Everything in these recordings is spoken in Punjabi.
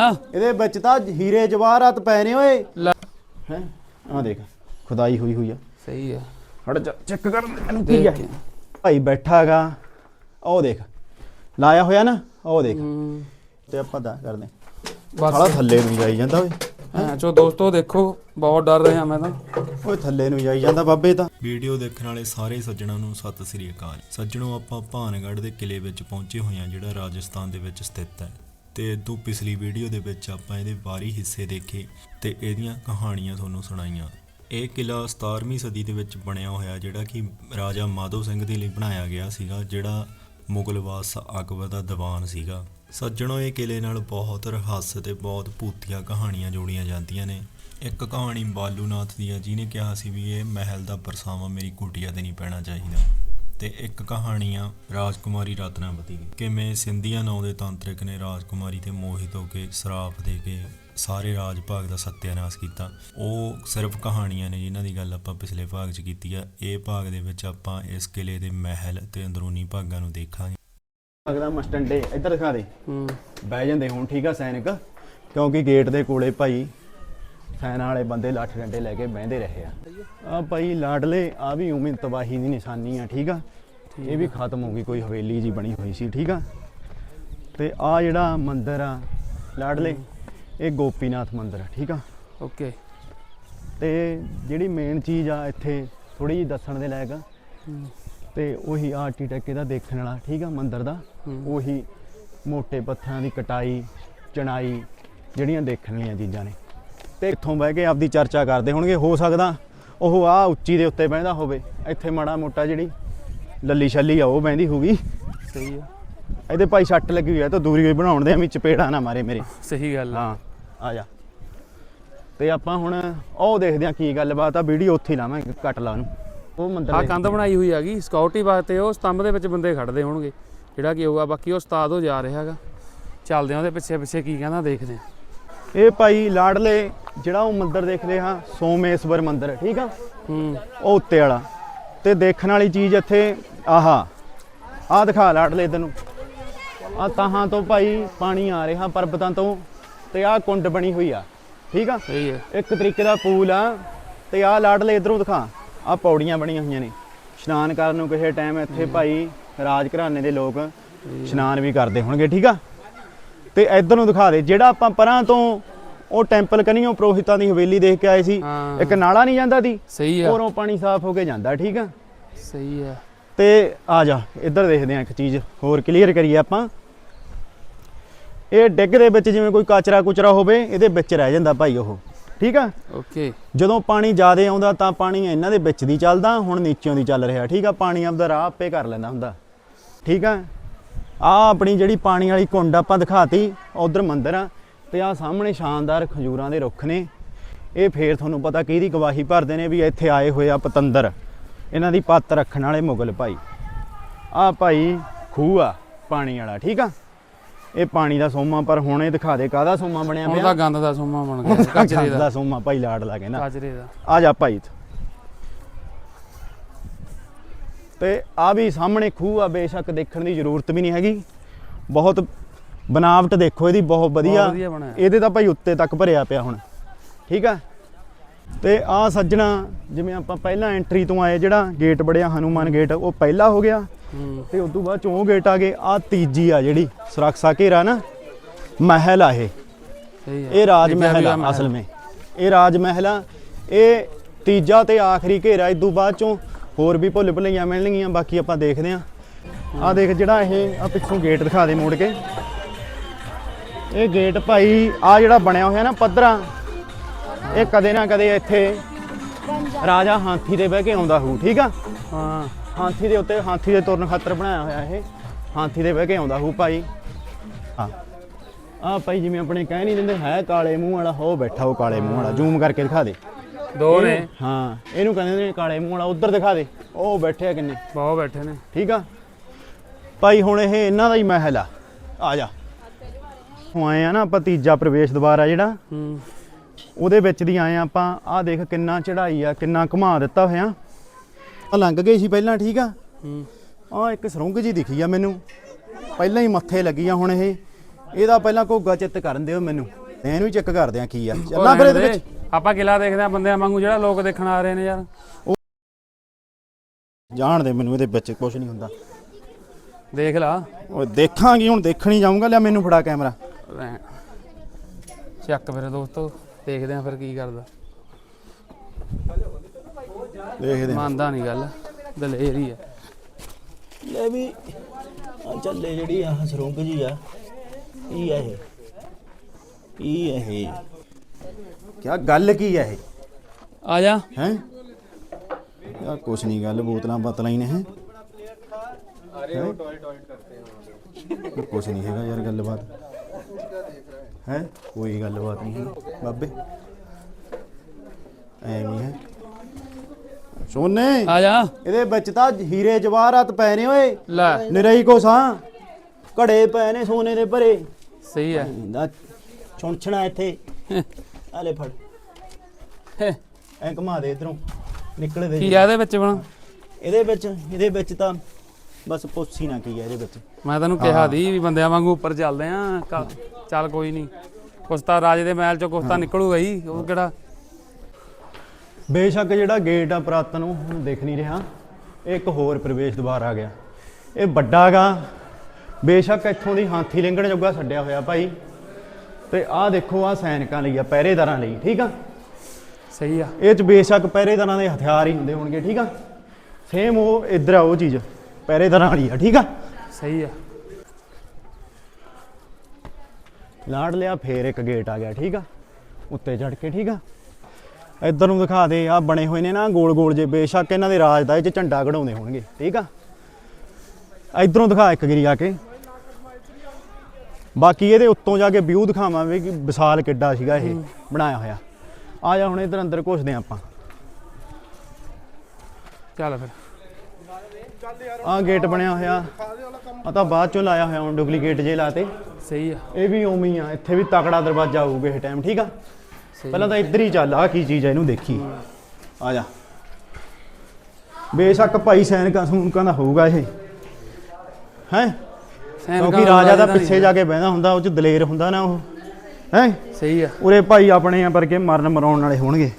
ਹਾਂ। ਇਹਦੇ ਵਿੱਚ ਤਾਂ ਹੀਰੇ ਜਵਾਹਰਾਤ ਪਏ ਨੇ ਓਏ। ਲੈ। ਹੈ? ਆ ਦੇਖ ਖੁਦਾਈ ਹੋਈ ਹੋਈ ਆ। ਸਹੀ ਆ। ਹਟ ਜਾ ਚੈੱਕ ਕਰ ਇਹਨੂੰ ਕੀ ਆ। ਭਾਈ ਬੈਠਾਗਾ। ਉਹ ਦੇਖ ਲਾਇਆ ਹੋਇਆ ਨਾ ਉਹ ਦੇਖ। ਤੇ ਆਪਾਂ ਦਾ ਕਰਦੇ ਸਾਲਾ ਬਸ। ਥੱਲੇ ਨੂੰ ਜਾਈ ਜਾਂਦਾ ਓਏ। ਹਾਂ? ਚੋ ਦੋਸਤੋ ਦੇਖੋ ਬਹੁਤ ਡਰ ਰਿਹਾ ਮੈਂ ਤਾਂ। ਓਏ ਥੱਲੇ ਨੂੰ ਜਾਈ ਜਾਂਦਾ ਬਾਬੇ ਤਾਂ। ਵੀਡੀਓ ਦੇਖਣ ਵਾਲੇ ਸਾਰੇ ਸੱਜਣਾਂ ਨੂੰ ਸਤਿ ਸ੍ਰੀ ਅਕਾਲ। ਸੱਜਣੋ ਆਪਾਂ ਭਾਨਗੜ੍ਹ ਦੇ ਕਿਲੇ ਵਿੱਚ ਪਹੁੰਚੇ ਹੋਏ ਹਾਂ ਜਿਹੜਾ ਰਾਜਸਥਾਨ ਦੇ ਵਿੱਚ ਸਥਿਤ ਹੈ। ਤੇ ਇਦੋਂ ਪਿਛਲੀ ਵੀਡੀਓ ਦੇ ਵਿੱਚ ਆਪਾਂ ਇਹਦੇ ਬਾਹਰੀ ਹਿੱਸੇ ਦੇਖੇ ਤੇ ਇਹਦੀਆਂ ਕਹਾਣੀਆਂ ਤੁਹਾਨੂੰ ਸੁਣਾਈਆਂ। ਇਹ ਕਿਲਾ 17ਵੀਂ ਸਦੀ ਦੇ ਵਿੱਚ ਬਣਿਆ ਹੋਇਆ, ਜਿਹੜਾ ਕਿ ਰਾਜਾ ਮਾਧੋ ਸਿੰਘ ਦੇ ਲਈ ਬਣਾਇਆ ਗਿਆ ਸੀਗਾ, ਜਿਹੜਾ ਮੁਗਲ ਬਾਦਸ਼ਾਹ ਅਕਬਰ ਦਾ ਦੀਵਾਨ ਸੀਗਾ। ਸੱਜਣੋ, ਇਹ ਕਿਲੇ ਨਾਲ ਬਹੁਤ ਰਹੱਸ ਤੇ ਬਹੁਤ ਭੂਤੀਆਂ ਕਹਾਣੀਆਂ ਜੋੜੀਆਂ ਜਾਂਦੀਆਂ ਨੇ। ਇੱਕ ਕਹਾਣੀ ਬਾਲੂਨਾਥ ਦੀ ਹੈ ਜਿਹਨੇ ਕਿਹਾ ਸੀ ਵੀ ਇਹ ਮਹਿਲ ਦਾ ਪਰਛਾਵਾਂ ਮੇਰੀ ਕੁਟੀਆ ਤੇ ਨਹੀਂ ਪੈਣਾ ਚਾਹੀਦਾ। ਤੇ ਇੱਕ ਕਹਾਣੀ ਆ ਰਾਜਕੁਮਾਰੀ ਰਤਨਾਵਤੀ ਦੀ। ਕਿਵੇਂ ਸਿੰਧੀਆ ਨਾਂ ਦੇ ਤਾਂਤਰਿਕ ਨੇ ਰਾਜਕੁਮਾਰੀ ਤੇ ਮੋਹਿਤ ਹੋ ਕੇ ਸ਼ਰਾਪ ਦੇ ਕੇ ਸਾਰੇ ਰਾਜ ਭਾਗ ਦਾ ਸੱਤਿਆਨਾਸ਼ ਕੀਤਾ। ਉਹ ਸਿਰਫ ਕਹਾਣੀਆਂ ਨੇ ਜਿਨ੍ਹਾਂ ਦੀ ਗੱਲ ਆਪਾਂ ਪਿਛਲੇ ਭਾਗ 'ਚ ਕੀਤੀ ਆ। ਇਹ ਭਾਗ ਦੇ ਵਿੱਚ ਆਪਾਂ ਇਸ ਕਿਲੇ ਦੇ ਮਹਿਲ ਤੇ ਅੰਦਰੂਨੀ ਭਾਗਾਂ ਨੂੰ ਦੇਖਾਂਗੇ। ਲੱਗਦਾ ਮਸਟੰਡੇ ਇੱਧਰ ਦਿਖਾ ਦੇ। ਹੂੰ। ਬਹਿ ਜਾਂਦੇ ਹੁਣ ਠੀਕ ਆ ਸੈਨਿਕ? ਕਿਉਂਕਿ ਗੇਟ ਦੇ ਕੋਲੇ ਭਾਈ ਸੈਨਾ ਵਾਲੇ ਬੰਦੇ ਲੱਠ ਡੰਡੇ ਲੈ ਕੇ ਬਹਿੰਦੇ ਰਹੇ ਆ। ਆ ਭਾਈ ਲਾਡਲੇ ਆ ਵੀ ਉਮੀਦ ਤਬਾਹੀ ਦੀ ਨਿਸ਼ਾਨੀ ਆ ਠੀਕ ਆ? ਇਹ ਵੀ ਖਤਮ ਹੋ ਗਈ ਕੋਈ ਹਵੇਲੀ ਜੀ ਬਣੀ ਹੋਈ ਸੀ ਠੀਕ ਆ? ਤੇ ਆ ਜਿਹੜਾ ਮੰਦਿਰ ਆ ਲਾਡਲੇ ਇਹ ਗੋਪੀਨਾਥ ਮੰਦਿਰ ਆ ਠੀਕ ਆ? ਓਕੇ। ਤੇ ਜਿਹੜੀ ਮੇਨ ਚੀਜ਼ ਆ ਇੱਥੇ ਥੋੜੀ ਜਿਹੀ ਦੱਸਣ ਦੇ ਲਾਇਕ ਆ। ਤੇ ਉਹੀ ਆਰਟੀਟੈਕਟ ਦਾ ਦੇਖਣ ਵਾਲਾ ਠੀਕ ਆ ਮੰਦਿਰ ਦਾ। ਉਹੀ ਮੋٹے ਪੱਥਰਾਂ ਦੀ ਕਟਾਈ ਚਣਾਈ ਜਿਹੜੀਆਂ ਦੇਖਣ ਵਾਲੀਆਂ ਚੀਜ਼ਾਂ ਨੇ। ਤੇ ਇੱਥੋਂ ਬਹਿ ਕੇ ਆਪਦੀ ਚਰਚਾ ਕਰਦੇ ਹੋਣਗੇ ਹੋ ਸਕਦਾ ਉਹ ਆ ਉੱਚੀ ਦੇ ਉੱਤੇ ਬਹਿੰਦਾ ਹੋਵੇ ਇੱਥੇ ਮਾੜਾ ਮੋਟਾ ਜਿਹੜੀ ਲੱਲੀ ਛੱਲੀ ਆ ਉਹ ਬਹਿੰਦੀ ਹੋਊਗੀ ਸਹੀ ਆ। ਇਹਦੇ ਭਾਈ ਸੱਟ ਲੱਗੀ ਹੋਈ ਆ ਤਾਂ ਦੂਰੀ ਹੋਈ ਬਣਾਉਣ ਦੇ ਐਵੇਂ ਚਪੇੜਾ ਨਾ ਮਾਰੇ ਮੇਰੇ। ਸਹੀ ਗੱਲ ਆ। ਹਾਂ ਆ ਜਾ। ਤੇ ਆਪਾਂ ਹੁਣ ਉਹ ਦੇਖਦੇ ਆ ਕੀ ਗੱਲਬਾਤ ਆ ਵੀਡੀਓ ਉੱਥੇ ਹੀ ਲਾਵਾਂਗੇ ਕੱਟ ਲਾ ਉਹਨੂੰ। ਉਹ ਮੰਦਰ ਆ ਕੰਧ ਬਣਾਈ ਹੋਈ ਹੈਗੀ ਸਿਕਿਉਰਿਟੀ ਵਾਸਤੇ ਉਹ ਸਤੰਭ ਦੇ ਵਿੱਚ ਬੰਦੇ ਖੜਦੇ ਹੋਣਗੇ। ਜਿਹੜਾ ਕੀ ਹੋਊਗਾ ਬਾਕੀ ਉਹ ਉਸਤਾਦ ਹੋ ਜਾ ਰਿਹਾ ਹੈਗਾ। ਚੱਲਦੇ ਆ ਉਹਦੇ ਪਿੱਛੇ ਪਿੱਛੇ ਕੀ ਕਹਿੰਦਾ ਦੇਖਦੇ ਆ ਇਹ ਭਾਈ ਲਾਡਲੇ ਜਿਹੜਾ ਉਹ ਮੰਦਿਰ ਦੇਖਦੇ ਹਾਂ ਸੋਮੇਸ਼ਵਰ ਮੰਦਿਰ ਠੀਕ ਆ? ਹੂੰ। ਉਹ ਉੱਤੇ ਵਾਲਾ। ਤੇ ਦੇਖਣ ਵਾਲੀ ਚੀਜ਼ ਇੱਥੇ ਆਹਾ ਆਹ ਦਿਖਾ ਲਾਡਲੇ ਤੈਨੂੰ। ਆ ਤਾਹਾਂ ਤੋਂ ਭਾਈ ਪਾਣੀ ਆ ਰਿਹਾ ਪਰਬਤਾਂ ਤੋਂ ਤੇ ਆਹ ਕੁੰਡ ਬਣੀ ਹੋਈ ਆ ਠੀਕ ਆ? ਸਹੀ ਹੈ ਇੱਕ ਤਰੀਕੇ ਦਾ ਪੂਲ ਆ ਤੇ ਆਹ ਲਾਡਲੇ ਇਧਰੋਂ ਦਿਖਾ। ਆਹ ਪੌੜੀਆਂ ਬਣੀਆਂ ਹੋਈਆਂ ਨੇ। ਇਸ਼ਨਾਨ ਕਰਨ ਨੂੰ ਕਿਸੇ ਟਾਈਮ ਇੱਥੇ ਭਾਈ ਰਾਜ ਘਰਾਣੇ ਦੇ ਲੋਕ ਇਸ਼ਨਾਨ ਵੀ ਕਰਦੇ ਹੋਣਗੇ ਠੀਕ ਆ? ਤੇ ਇਧਰ ਨੂੰ ਦਿਖਾ ਦੇ ਜਿਹੜਾ ਆਪਾਂ ਪਰਾਂ ਤੋਂ ਉਹ ਟੈਂਪਲ ਕਨੀਓ ਪ੍ਰੋਹਿਤਾਂ ਦੀ ਹਵੇਲੀ ਦੇਖ ਕੇ ਆਏ ਸੀ। ਹਾਂ। ਇੱਕ ਨਾਲਾ ਨਹੀਂ ਜਾਂਦਾ ਦੀ ਸਹੀ ਆ। ਉਰੋਂ ਪਾਣੀ ਸਾਫ਼ ਹੋ ਕੇ ਜਾਂਦਾ ਠੀਕ ਆ? ਸਹੀ ਆ। ਤੇ ਆ ਜਾ ਇੱਧਰ ਦੇਖਦੇ ਆ ਇੱਕ ਚੀਜ਼ ਹੋਰ ਕਲੀਅਰ ਕਰੀਏ ਆਪਾਂ। ਇਹ ਡਿੱਗ ਦੇ ਵਿੱਚ ਜਿਵੇਂ ਕੋਈ ਕਚਰਾ ਕੁਚਰਾ ਹੋਵੇ ਇਹਦੇ ਵਿੱਚ ਰਹਿ ਜਾਂਦਾ ਭਾਈ ਉਹ ਠੀਕ ਆ? ਓਕੇ। ਜਦੋਂ ਪਾਣੀ ਜ਼ਿਆਦਾ ਆਉਂਦਾ ਤਾਂ ਪਾਣੀ ਇਹਨਾਂ ਦੇ ਵਿੱਚ ਦੀ ਚੱਲਦਾ ਹੁਣ ਨੀਚਿਓਂ ਦੀ ਚੱਲ ਰਿਹਾ ਠੀਕ ਆ? ਪਾਣੀ ਆਪਦਾ ਰਾਹ ਆਪੇ ਕਰ ਲੈਂਦਾ ਹੁੰਦਾ ਠੀਕ ਆ? ਆ ਆਪਣੀ ਜਿਹੜੀ ਪਾਣੀ ਵਾਲੀ ਕੁੰਡ ਆਪਾਂ ਦਿਖਾਤੀ ਉਧਰ ਮੰਦਿਰ ਆ ਤੇ ਆ ਸਾਹਮਣੇ ਸ਼ਾਨਦਾਰ ਖਜੂਰਾਂ ਦੇ ਰੁੱਖ ਨੇ। ਇਹ ਫੇਰ ਤੁਹਾਨੂੰ ਪਤਾ ਕਿਹਦੀ ਗਵਾਹੀ ਭਰਦੇ ਨੇ ਵੀ ਇੱਥੇ ਆਏ ਹੋਏ ਆ ਪਤੰਦਰ ਇਹਨਾਂ ਦੀ ਪੱਤ ਰੱਖਣ ਵਾਲੇ ਮੁਗਲ ਭਾਈ। ਆ ਭਾਈ ਖੂਹ ਆ ਪਾਣੀ ਵਾਲਾ ਠੀਕ ਆ? ਇਹ ਪਾਣੀ ਦਾ ਸੋਮਾ ਪਰ ਹੁਣ ਇਹ ਦਿਖਾ ਦੇ ਕਾਹਦਾ ਸੋਮਾ ਬਣਿਆ ਹੁਣ ਪਿਆ। ਤਾਂ ਗੰਦ ਦਾ ਸੋਮਾ ਬਣ ਗਿਆ ਕਚਰੇ ਦਾ। ਦਾ ਸੋਮਾ ਭਾਈ ਲਾੜ ਲਾ ਕਹਿੰਦਾ ਕਚਰੇ ਦਾ। ਆ ਜਾ ਭਾਈ। ਤੇ ਆ ਵੀ ਸਾਹਮਣੇ ਖੂਹ ਆ ਬੇਸ਼ੱਕ ਦੇਖਣ ਦੀ ਜ਼ਰੂਰਤ ਵੀ ਨਹੀਂ ਹੈਗੀ। ਬਹੁਤ ਬਨਾਵਟ ਦੇਖੋ ਇਹਦੀ ਬਹੁਤ ਵਧੀਆ। ਇਹਦੇ ਤਾਂ ਭਾਈ ਉੱਤੇ ਤੱਕ ਭਰਿਆ ਪਿਆ ਹੁਣ। ਠੀਕ ਆ? ਤੇ ਆ ਸੱਜਣਾ ਜਿਵੇਂ ਆਪਾਂ ਪਹਿਲਾਂ ਐਂਟਰੀ ਤੋਂ ਆਏ ਜਿਹੜਾ ਗੇਟ ਬੜਿਆ ਹਨੂਮਾਨ ਗੇਟ ਉਹ ਪਹਿਲਾ ਹੋ ਗਿਆ। ਤੇ ਉਸ ਤੋਂ ਬਾਅਦ ਚੋਂ ਗੇਟ ਆ ਗਏ। ਆ ਤੀਜੀ ਆ ਜਿਹੜੀ ਸੁਰੱਖਿਆ ਘੇਰਾ ਨਾ ਮਹਿਲ ਆ ਇਹ। ਇਹ ਰਾਜ ਮਹਿਲ ਆ ਅਸਲ ਵਿੱਚ ਇਹ ਰਾਜ ਮਹਿਲ ਆ। ਇਹ ਤੀਜਾ ਤੇ ਆਖਰੀ ਘੇਰਾ ਇਦੋਂ ਬਾਅਦ ਚੋਂ ਹੋਰ ਵੀ ਭੁੱਲ ਭੁਲਈਆਂ ਮਿਲਣਗੀਆਂ ਬਾਕੀ ਆਪਾਂ ਦੇਖਦੇ ਆਂ। ਆ ਦੇਖ ਜਿਹੜਾ ਇਹ ਆ ਪਿੱਛੋਂ ਗੇਟ ਦਿਖਾ ਦੇ ਮੋੜ ਕੇ। ਇਹ ਗੇਟ ਭਾਈ ਆ ਜਿਹੜਾ ਬਣਿਆ ਹੋਇਆ ਨਾ ਪੱਧਰਾ ਇਹ ਕਦੇ ਨਾ ਕਦੇ ਇੱਥੇ ਰਾਜਾ ਹਾਥੀ ਤੇ ਬਹਿ ਕੇ ਆਉਂਦਾ ਹੋਊ ਠੀਕ ਆ? ਹਾਂ ਹਾਥੀ ਦੇ ਉੱਤੇ ਹਾਥੀ ਦੇ ਤੁਰਨ ਖਾਤਰ ਬਣਾਇਆ ਹੋਇਆ ਇਹ ਹਾਥੀ ਦੇ ਬਹਿ ਕੇ ਆਉਂਦਾ ਹੋਊ ਭਾਈ। ਹਾਂ। ਆ ਭਾਈ ਜਿਵੇਂ ਆਪਣੇ ਕਹਿ ਨਹੀਂ ਦਿੰਦੇ ਹੈ ਕਾਲੇ ਮੂੰਹ ਵਾਲਾ ਹੋ ਬੈਠਾ ਉਹ ਕਾਲੇ ਮੂੰਹ ਵਾਲਾ ਜ਼ੂਮ ਕਰਕੇ ਦਿਖਾ ਦੇ। ਦੋ ਨੇ। ਹਾਂ ਇਹਨੂੰ ਕਹਿੰਦੇ ਨੇ ਕਾਲੇ ਮੂੰਹ ਵਾਲਾ ਉਧਰ ਦਿਖਾ ਦੇ ਉਹ ਬੈਠੇ ਆ ਕਿੰਨੇ। ਬਹੁਤ ਬੈਠੇ ਨੇ। ਠੀਕ ਆ? ਭਾਈ ਹੁਣ ਇਹ ਇਹਨਾਂ ਦਾ ਹੀ ਮਹਿਲ ਆ। ਆ ਜਾ। ਹੁਣ ਆਏ ਆ ਨਾ ਆਪਾਂ ਤੀਜਾ ਪ੍ਰਵੇਸ਼ ਦੁਆਰ ਆ ਜਿਹੜਾ ਹੂੰ। ਉਹਦੇ ਵਿੱਚ ਦੀ ਆਏ ਆ ਆਪਾਂ। ਆਹ ਦੇਖ ਕਿੰਨਾ ਚੜਾਈ ਆ ਕਿੰਨਾ ਘੁਮਾ ਦਿੱਤਾ ਹੋਇਆ। ਆ ਲੰਘ ਗਏ ਸੀ ਪਹਿਲਾਂ ਠੀਕ ਆ? ਹੂੰ। ਆ ਇੱਕ ਸਰੁੰਗ ਜੀ ਦਿਖੀ ਆ ਮੈਨੂੰ। ਪਹਿਲਾਂ ਹੀ ਮੱਥੇ ਲੱਗੀ ਆ ਹੁਣ ਇਹ। ਇਹਦਾ ਪਹਿਲਾਂ ਘੋਗਾ ਚਿੱਤ ਕਰਨ ਦਿਓ ਮੈਨੂੰ। ਇਹਨੂੰ ਚੈੱਕ ਕਰਦੇ ਆ ਕੀ ਆ। ਚੱਲਾਂ ਫਿਰ ਇਹਦੇ ਵਿੱਚ। ਆਪਾਂ ਕਿਲਾ ਦੇਖਦੇ ਆ ਬੰਦਿਆਂ ਵਾਂਗੂ ਜਿਹੜਾ ਲੋਕ ਦੇਖਣ ਆ ਰਹੇ ਨੇ ਯਾਰ। ਜਾਣ ਦੇ ਮੈਨੂੰ ਇਹਦੇ ਵਿੱਚ ਕੁਝ ਨਹੀਂ ਹੁੰਦਾ। ਦੇਖ ਲਾ। ਓਏ ਦੇਖਾਂਗੀ ਹੁਣ ਦੇਖਣ ਜਾਊਂਗਾ। ਲਿਆ ਮੈਨੂੰ ਫੜਾ ਕੈਮਰਾ। ਰਹਿਣ। ਚੱਕ ਫਿਰ ਦੋਸਤੋ ਦੇਖਦੇ ਆ ਫਿਰ ਕੀ ਕਰਦਾ। ਦੇਖਦੇ ਮੰਨਦਾ ਨਹੀਂ ਗੱਲ ਦਲੇਰ ਹੀ ਹੈ ਲੈ ਵੀ ਆ ਚੱਲੇ ਜਿਹੜੀ ਆ ਸਰੁੰਗ ਜੀ ਆ। ਕੀ ਆ ਇਹ? ਕੀ ਆ ਇਹ? ਕੀ ਗੱਲ ਕੀ ਆ ਇਹ? ਆ ਜਾ। ਹੈ? ਯਾਰ ਕੁਛ ਨਹੀਂ ਗੱਲ ਬੋਤਲਾਂ ਬਤਲਾਂ ਹੀ ਨੇ ਹੈ? ਅਰੇ ਉਹ ਟੋਇਟ ਟੋਇਟ ਕਰਤੇ ਕੁਛ ਨਹੀਂ ਹੈਗਾ ਯਾਰ ਗੱਲਬਾਤ। ਹੈ ਕੋਈ ਗੱਲਬਾਤ ਨਹੀਂ ਹੈ ਬਾਬੇ ਐਵੇਂ ਹੈ। ਸੋਨੇ ਆ ਜਾ। ਇਹਦੇ ਵਿੱਚ ਤਾਂ ਹੀਰੇ ਜਵਾਹਰਾਤ ਪਏ ਨੇ ਓਏ। ਲੈ। ਨਿਰਈ ਕੋ ਸਾਂ। ਘੜੇ ਪਏ ਨੇ ਸੋਨੇ ਦੇ ਭਰੇ। ਸਹੀ ਹੈ। ਦਾ ਚੁੰਛਣਾ ਇੱਥੇ। ਆਲੇ ਫੜ। ਐ ਘੁਮਾ ਦੇ ਇਧਰੋਂ। ਨਿਕਲੇ ਦੇ ਕੀ ਆ ਇਹਦੇ ਵਿੱਚ ਬਣਾ? ਇਹਦੇ ਵਿੱਚ ਇਹਦੇ ਵਿੱਚ ਤਾਂ ਬਸ ਪੁੱਛੀ ਨਾ ਕੀ ਹੈ ਇਹਦੇ ਵਿੱਚ। ਮੈਂ ਤੈਨੂੰ ਕਿਹਾ ਦੀ ਵੀ ਬੰਦਿਆਂ ਵਾਂਗੂ ਉੱਪਰ ਚੱਲਦੇ ਆ ਕ- ਚੱਲ ਕੋਈ ਨਹੀਂ ਕੁਛ ਤਾਂ ਰਾਜੇ ਦੇ ਮਹਿਲ ਚੋਂ ਕੁਛ ਤਾਂ ਨਿਕਲੂਗਾ ਹੀ ਉਹ ਕਿਹੜਾ? ਬੇਸ਼ੱਕ ਜਿਹੜਾ ਗੇਟ ਆ ਪੁਰਾਤਨ ਉਹ ਹੁਣ ਦਿਖ ਨਹੀਂ ਰਿਹਾ। ਇੱਕ ਹੋਰ ਪ੍ਰਵੇਸ਼ ਦੁਆਰ ਆ ਗਿਆ। ਇਹ ਵੱਡਾ ਗਾ। ਬੇਸ਼ੱਕ ਇੱਥੋਂ ਦੀ ਹਾਥੀ ਲੰਘਣ ਜੋਗਾ ਛੱਡਿਆ ਹੋਇਆ ਭਾਈ। ਤੇ ਆਹ ਦੇਖੋ ਆਹ ਸੈਨਿਕਾਂ ਲਈ ਆ ਪਹਿਰੇਦਾਰਾਂ ਲਈ ਠੀਕ ਆ? ਸਹੀ ਆ। ਇਹ ਚ ਬੇਸ਼ੱਕ ਪਹਿਰੇਦਾਰਾਂ ਦੇ ਹਥਿਆਰ ਹੀ ਹੁੰਦੇ ਹੋਣਗੇ ਠੀਕ ਆ? ਸੇਮ ਉਹ ਇਧਰ ਆ ਉਹ ਚੀਜ਼। ਪਹਿਰੇਦਾਰਾਂ ਵਾਲੀ ਆ ਠੀਕ ਆ? ਸਹੀ ਆ। ਲਾੜ ਲਿਆ ਫੇਰ ਇੱਕ ਗੇਟ ਆ ਗਿਆ ਠੀਕ ਆ? ਉੱਤੇ ਚੜ ਕੇ ਠੀਕ ਆ? ਇੱਧਰ ਨੂੰ ਦਿਖਾ ਦੇ ਆ ਬਣੇ ਹੋਏ ਨੇ ਨਾ ਗੋਲ ਗੋਲ ਜੇ ਬੇਸ਼ੱਕ ਇਹਨਾਂ ਦੇ ਰਾਜ ਦਾ ਇਹ ਚ ਝੰਡਾ ਕਢਾਉਂਦੇ ਹੋਣਗੇ ਠੀਕ ਆ? ਇੱਧਰੋਂ ਦਿਖਾ ਇੱਕ ਗਰੀ ਆ ਕੇ। ਬਾਕੀ ਇਹਦੇ ਉੱਤੋਂ ਜਾ ਕੇ ਵਿਊ ਦਿਖਾਵਾਂ ਵੀ ਕਿ ਵਿਸ਼ਾਲ ਕਿੱਡਾ ਸੀਗਾ ਇਹ ਬਣਾਇਆ ਹੋਇਆ। ਆ ਜਾ ਹੁਣ ਇੱਧਰ ਅੰਦਰ ਘੁਸਦੇ ਆਪਾਂ। ਚੱਲ ਫਿਰ। ਆ ਗੇਟ ਬਣਿਆ ਹੋਇਆ। ਆ ਤਾਂ ਬਾਅਦ ਚੋਂ ਲਾਇਆ ਹੋਇਆ ਹੁਣ ਡੁਪਲੀਕੇਟ ਜੇ ਲਾਤੇ ਸਹੀ ਆ। ਇਹ ਵੀ ਉਵੇਂ ਹੀ ਆ ਇੱਥੇ ਵੀ ਤਕੜਾ ਦਰਵਾਜ਼ਾ ਆਊਗਾ ਇਹ ਟਾਈਮ ਠੀਕ ਆ? ਪਹਿਲਾਂ ਤਾਂ ਇੱਧਰ ਹੀ ਚੱਲ ਆ ਕੀ ਚੀਜ਼ ਹੈ ਇਹਨੂੰ ਦੇਖੀ। ਆ ਜਾ। ਬੇਸ਼ੱਕ ਭਾਈ ਸੈਨਿਕਾਂ ਸੂਨਕਾਂ ਦਾ ਹੋਊਗਾ ਇਹ। ਹੈ? ਕਿਉਂਕਿ ਰਾਜਾ ਦਾ ਪਿੱਛੇ ਜਾ ਕੇ ਬਹਿੰਦਾ ਹੁੰਦਾ ਉਹ ਚ ਦਲੇਰ ਹੁੰਦਾ ਨਾ ਉਹ। ਹੈ? ਸਹੀ ਆ। ਉਰੇ ਭਾਈ ਆਪਣੇ ਆ ਵਰਗੇ ਮਰਨ ਮਰਾਉਣ ਵਾਲੇ ਹੋਣਗੇ।